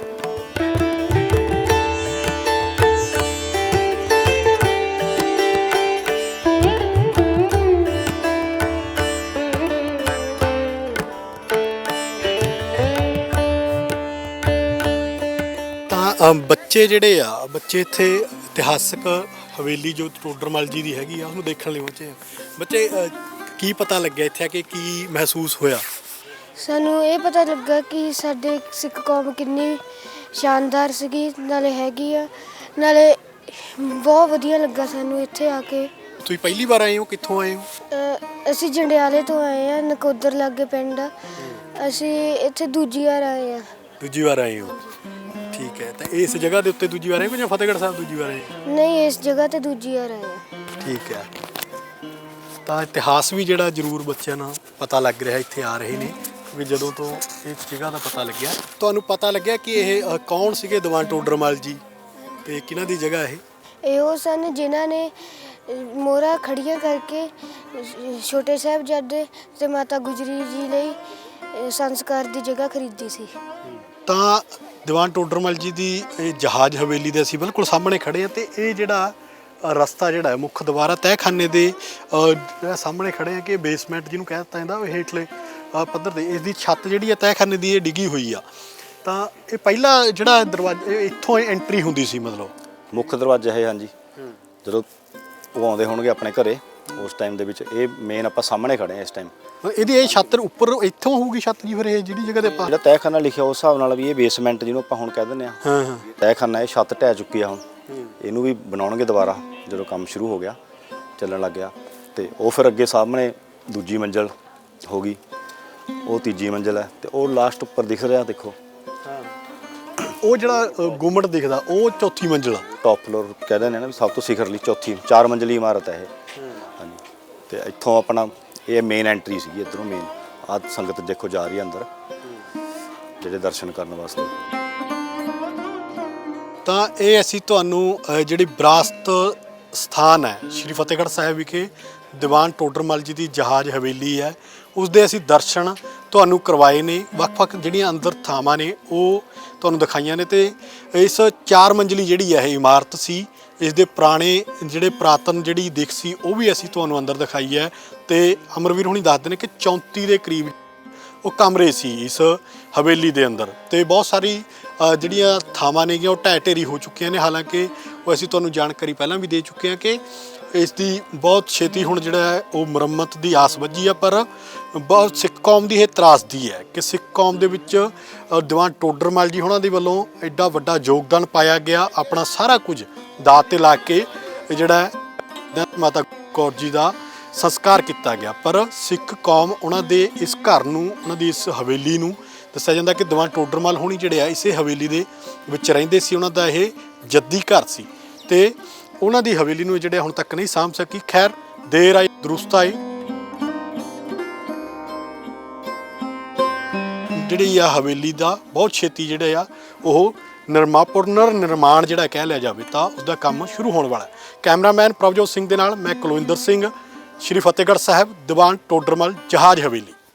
ਬੱਚੇ ਜਿਹੜੇ ਆ ਬੱਚੇ ਇੱਥੇ ਇਤਿਹਾਸਕ ਹਵੇਲੀ ਜੋ ਟੋਡਰਮਲ ਜੀ ਦੀ ਹੈਗੀ ਆ ਉਹਨੂੰ ਦੇਖਣ ਲਈ ਪਹੁੰਚੇ ਆ। ਬੱਚੇ ਅ, ਕੀ ਪਤਾ ਲੱਗਿਆ ਇੱਥੇ ਆ ਕੇ ਕੀ ਮਹਿਸੂਸ ਹੋਇਆ? ਸਾਨੂੰ ਇਹ ਪਤਾ ਲੱਗਾ ਕਿ ਸਾਡੇ ਸਿੱਖ ਕੌਮ ਕਿੰਨੀ ਸ਼ਾਨਦਾਰ ਸੀਗੀ ਨਾਲੇ ਹੈਗੀ ਆ। ਨਾਲੇ ਬਹੁਤ ਵਧੀਆ ਲੱਗਾ ਸਾਨੂੰ ਇੱਥੇ ਆ ਕੇ। ਤੁਸੀਂ ਪਹਿਲੀ ਵਾਰ ਆਏ ਹੋ ਕਿੱਥੋਂ ਆਏ ਹੋ? ਅ, ਅਸੀਂ ਜੰਡਿਆਲੇ ਤੋਂ ਆਏ ਆ ਨਕੋਦਰ ਲਾਗੇ ਪਿੰਡ। ਆ। ਅਸੀਂ ਇੱਥੇ ਦੂਜੀ ਵਾਰ ਆਏ ਆ। ਦੂਜੀ ਵਾਰ ਆਏ ਹੋ। ਠੀਕ ਹੈ। ਤਾਂ ਇਸ ਜਗ੍ਹਾ ਦੇ ਉੱਤੇ ਦੂਜੀ ਵਾਰ ਆਏ ਹੋ ਜਾਂ ਫਤਿਹਗੜ੍ਹ ਸਾਹਿਬ ਦੂਜੀ ਵਾਰ ਆਏ? ਨਹੀਂ ਇਸ ਜਗ੍ਹਾ ਤੇ ਦੂਜੀ ਵਾਰ ਆਏ ਆ ਠੀਕ ਹੈ। ਤਾਂ ਇਤਿਹਾਸ ਵੀ ਜਿਹੜਾ ਜ਼ਰੂਰ ਬੱਚਿਆਂ ਨੂੰ ਪਤਾ ਲੱਗ ਰਿਹਾ ਇੱਥੇ ਆ ਰਹੇ ਨੇ ਵੀ ਜਦੋਂ ਤੋਂ ਇਸ ਜਗ੍ਹਾ ਦਾ ਪਤਾ ਲੱਗਿਆ। ਤੁਹਾਨੂੰ ਪਤਾ ਲੱਗਿਆ ਕਿ ਇਹ ਅ, ਕੌਣ ਸੀਗੇ ਦੀਵਾਨ ਟੋਡਰਮਲ ਜੀ? ਤੇ ਕਿਹਨਾਂ ਦੀ ਜਗ੍ਹਾ ਇਹ? ਇਹ ਉਹ ਸਨ ਜਿਨ੍ਹਾਂ ਨੇ ਅ, ਮੋਹਰਾਂ ਖੜੀਆਂ ਕਰਕੇ ਅ, ਛੋਟੇ ਸਾਹਿਬਜ਼ਾਦੇ ਤੇ ਮਾਤਾ ਗੁਜਰੀ ਜੀ ਲਈ ਅ, ਸੰਸਕਾਰ ਦੀ ਜਗ੍ਹਾ ਖਰੀਦੀ ਸੀ। ਤਾਂ ਦੀਵਾਨ ਟੋਡਰਮਲ ਜੀ ਦੀ ਇਹ ਜਹਾਜ਼ ਹਵੇਲੀ ਦੇ ਅਸੀਂ ਬਿਲਕੁਲ ਸਾਹਮਣੇ ਖੜੇ ਆ ਤੇ ਇਹ ਜਿਹੜਾ ਰਸਤਾ ਜਿਹੜਾ ਹੈ ਮੁੱਖ ਦੁਆਰਾ ਤਹਿਖਾਨੇ ਦੇ ਜਿਹੜਾ ਸਾਹਮਣੇ ਖੜੇ ਆ ਕਿ ਬੇਸਮੈਂਟ ਜਿਹਨੂੰ ਕਹਿ ਦਿੱਤਾ ਜਾਂਦਾ ਉਹ ਹੇਠਲੇ ਪੱਧਰ ਤੇ ਇਸ ਦੀ ਛੱਤ ਜਿਹੜੀ ਹੈ ਤਹਿਖਾਨੇ ਦੀ ਇਹ ਡਿੱਗੀ ਹੋਈ ਆ। ਤਾਂ ਇਹ ਪਹਿਲਾ ਜਿਹੜਾ ਦਰਵਾਜ਼ਾ ਇਹ ਇੱਥੋਂ ਐਂਟਰੀ ਹੁੰਦੀ ਸੀ ਮਤਲਬ? ਮੁੱਖ ਦਰਵਾਜ਼ਾ ਹੈ ਹਾਂਜੀ। ਜਦੋਂ ਉਹ ਆਉਂਦੇ ਹੋਣਗੇ ਆਪਣੇ ਘਰੇ ਉਸ ਟਾਈਮ ਦੇ ਵਿੱਚ ਇਹ ਮੇਨ ਆਪਾਂ ਸਾਹਮਣੇ ਖੜੇ ਆ ਇਸ ਟਾਈਮ ਇਹਦੀ ਇਹ ਛੱਤ ਉੱਪਰ ਇੱਥੋਂ ਹੋਊਗੀ ਛੱਤ ਜੀ ਫਿਰ ਇਹ ਜਿਹੜੀ ਜਗ੍ਹਾ ਤੇ ਆਪਾਂ ਜਿਹੜਾ ਤਹਿਖਾਨਾ ਲਿਖਿਆ ਉਸ ਹਿਸਾਬ ਨਾਲ ਵੀ ਇਹ ਬੇਸਮੈਂਟ ਜਿਹਨੂੰ ਆਪਾਂ ਹੁਣ ਕਹਿ ਦਿੰਦੇ ਆ ਹਾਂ ਹਾਂ। ਤਹਿਖਾਨਾ ਇਹ ਛੱਤ ਢਹਿ ਚੁੱਕੀ ਆ ਹੁਣ। ਇਹਨੂੰ ਵੀ ਬਣਾਉਣਗੇ ਦੁਬਾਰਾ ਜਦੋਂ ਕੰਮ ਸ਼ੁਰੂ ਹੋ ਗਿਆ ਚੱਲਣ ਲੱਗ ਗਿਆ। ਤੇ ਉਹ ਫਿਰ ਅੱਗੇ ਸਾਹਮਣੇ ਦੂਜੀ ਮੰਜ਼ਲ ਹੋ ਗਈ। ਉਹ ਤੀਜੀ ਮੰਜ਼ਲ ਹੈ ਤੇ ਉਹ ਲਾਸਟ ਉੱਪਰ ਦਿਖ ਰਿਹਾ ਦੇਖੋ। ਉਹ ਜਿਹੜਾ ਗੁੰਮਟ ਦਿਖਦਾ ਉਹ ਚੌਥੀ ਮੰਜ਼ਿਲ ਆ। ਟੌਪ ਫਲੋਰ ਕਹਿ ਦਿੰਦੇ ਨੇ ਨਾ ਵੀ ਸਭ ਤੋਂ ਸਿਖਰਲੀ ਚੌਥੀ ਚਾਰ ਮੰਜ਼ਲੀ ਇਮਾਰਤ ਹੈ ਇਹ। ਹਾਂਜੀ। ਤੇ ਇੱਥੋਂ ਆਪਣਾ ਇਹ ਮੇਨ ਐਂਟਰੀ ਸੀਗੀ ਇਧਰੋਂ ਮੇਨ ਆ ਸੰਗਤ ਦੇਖੋ ਜਾ ਰਹੀ ਹੈ ਅੰਦਰ ਜਿਹੜੇ ਦਰਸ਼ਨ ਕਰਨ ਵਾਸਤੇ। ਤਾਂ ਇਹ ਅਸੀਂ ਤੁਹਾਨੂੰ ਅ, ਜਿਹੜੀ ਵਿਰਾਸਤ ਸਥਾਨ ਹੈ ਸ਼੍ਰੀ ਫਤਿਹਗੜ੍ਹ ਸਾਹਿਬ ਵਿਖੇ ਦੀਵਾਨ ਟੋਡਰਮਲ ਜੀ ਦੀ ਜਹਾਜ਼ ਹਵੇਲੀ ਹੈ ਉਸ ਦੇ ਅਸੀਂ ਦਰਸ਼ਨ ਤੁਹਾਨੂੰ ਕਰਵਾਏ ਨੇ। ਵੱਖ-ਵੱਖ ਜਿਹੜੀਆਂ ਅੰਦਰ ਥਾਵਾਂ ਨੇ ਉਹ ਤੁਹਾਨੂੰ ਦਿਖਾਈਆਂ ਨੇ ਤੇ ਇਸ ਚਾਰ ਮੰਜ਼ਲੀ ਜਿਹੜੀ ਹੈ ਇਹ ਇਮਾਰਤ ਸੀ ਇਸ ਦੇ ਪੁਰਾਣੇ ਜਿਹੜੇ ਪ੍ਰਾਤਨ ਜਿਹੜੀ ਦਿੱਖ ਸੀ, ਉਹ ਵੀ ਅਸੀਂ ਤੁਹਾਨੂੰ ਅੰਦਰ ਦਿਖਾਈ ਹੈ ਤੇ ਅਮਰਵੀਰ ਹੁਣੀ ਦੱਸਦੇ ਨੇ ਕਿ 34 ਦੇ ਕਰੀਬ ਉਹ ਕਮਰੇ ਸੀ ਇਸ ਹਵੇਲੀ ਦੇ ਅੰਦਰ ਤੇ ਬਹੁਤ ਸਾਰੀ ਜਿਹੜੀਆਂ ਥਾਵਾਂ ਨੇਗੀਆਂ ਉਹ ਢਹਿ ਢੇਰੀ ਹੋ ਚੁੱਕੀਆਂ ਨੇ। ਹਾਲਾਂਕਿ ਉਹ ਅਸੀਂ ਤੁਹਾਨੂੰ ਜਾਣਕਾਰੀ ਪਹਿਲਾਂ ਵੀ ਦੇ ਚੁੱਕੇ ਹਾਂ ਕਿ ਇਸ ਦੀ ਬਹੁਤ ਛੇਤੀ ਹੁਣ ਜਿਹੜਾ ਹੈ ਉਹ ਮੁਰੰਮਤ ਦੀ ਆਸ ਵੱਜੀ ਆ ਪਰ ਬਹੁਤ ਸਿੱਖ ਕੌਮ ਦੀ ਇਹ ਤਰਾਸਦੀ ਹੈ ਕਿ ਸਿੱਖ ਕੌਮ ਦੇ ਵਿੱਚ ਅ, ਦੀਵਾਨ ਟੋਡਰਮਲ ਜੀ ਉਹਨਾਂ ਦੇ ਵੱਲੋਂ ਐਡਾ ਵੱਡਾ ਯੋਗਦਾਨ ਪਾਇਆ ਗਿਆ। ਆਪਣਾ ਸਾਰਾ ਕੁਝ ਦਾਅ ਤੇ ਲਾ ਕੇ ਜਿਹੜਾ ਮਾਤਾ ਕੌਰ ਜੀ ਦਾ ਸੰਸਕਾਰ ਕੀਤਾ ਗਿਆ। ਪਰ ਸਿੱਖ ਕੌਮ ਉਹਨਾਂ ਦੇ ਇਸ ਘਰ ਨੂੰ ਉਹਨਾਂ ਦੀ ਇਸ ਹਵੇਲੀ ਨੂੰ ਦੱਸਿਆ ਜਾਂਦਾ ਕਿ ਦੀਵਾਨ ਟੋਡਰਮਲ ਹੋਣੀ ਜਿਹੜੇ ਆ ਇਸੇ ਹਵੇਲੀ ਦੇ ਵਿੱਚ ਰਹਿੰਦੇ ਸੀ। ਉਹਨਾਂ ਦਾ ਇਹ ਜੱਦੀ ਘਰ ਸੀ। ਤੇ ਉਹਨਾਂ ਦੀ ਹਵੇਲੀ ਨੂੰ ਜਿਹੜੇ ਹੁਣ ਤੱਕ ਨਹੀਂ ਸਾਂਭ ਸਕੀ। ਖੈਰ, ਦੇਰ ਆਈ, ਦਰੁਸਤ ਆਈ। ਜਿਹੜੀ ਆ ਹਵੇਲੀ ਦਾ ਬਹੁਤ ਛੇਤੀ ਜਿਹੜਾ ਆ, ਉਹ ਨਿਰਮਾ ਪੁਨਰ ਨਿਰਮਾਣ ਜਿਹੜਾ ਕਹਿ ਲਿਆ ਜਾਵੇ ਤਾਂ ਉਸ ਦਾ ਕੰਮ ਸ਼ੁਰੂ ਹੋਣ ਵਾਲਾ ਹੈ। ਕੈਮਰਾਮੈਨ ਪ੍ਰਭਜੋਤ ਸਿੰਘ ਦੇ ਨਾਲ ਮੈਂ ਕੁਲਵਿੰਦਰ ਸਿੰਘ, ਸ਼੍ਰੀ ਫਤਿਹਗੜ੍ਹ ਸਾਹਿਬ, ਦੀਵਾਨ ਟੋਡਰਮਲ ਜਹਾਜ਼ ਹਵੇਲੀ।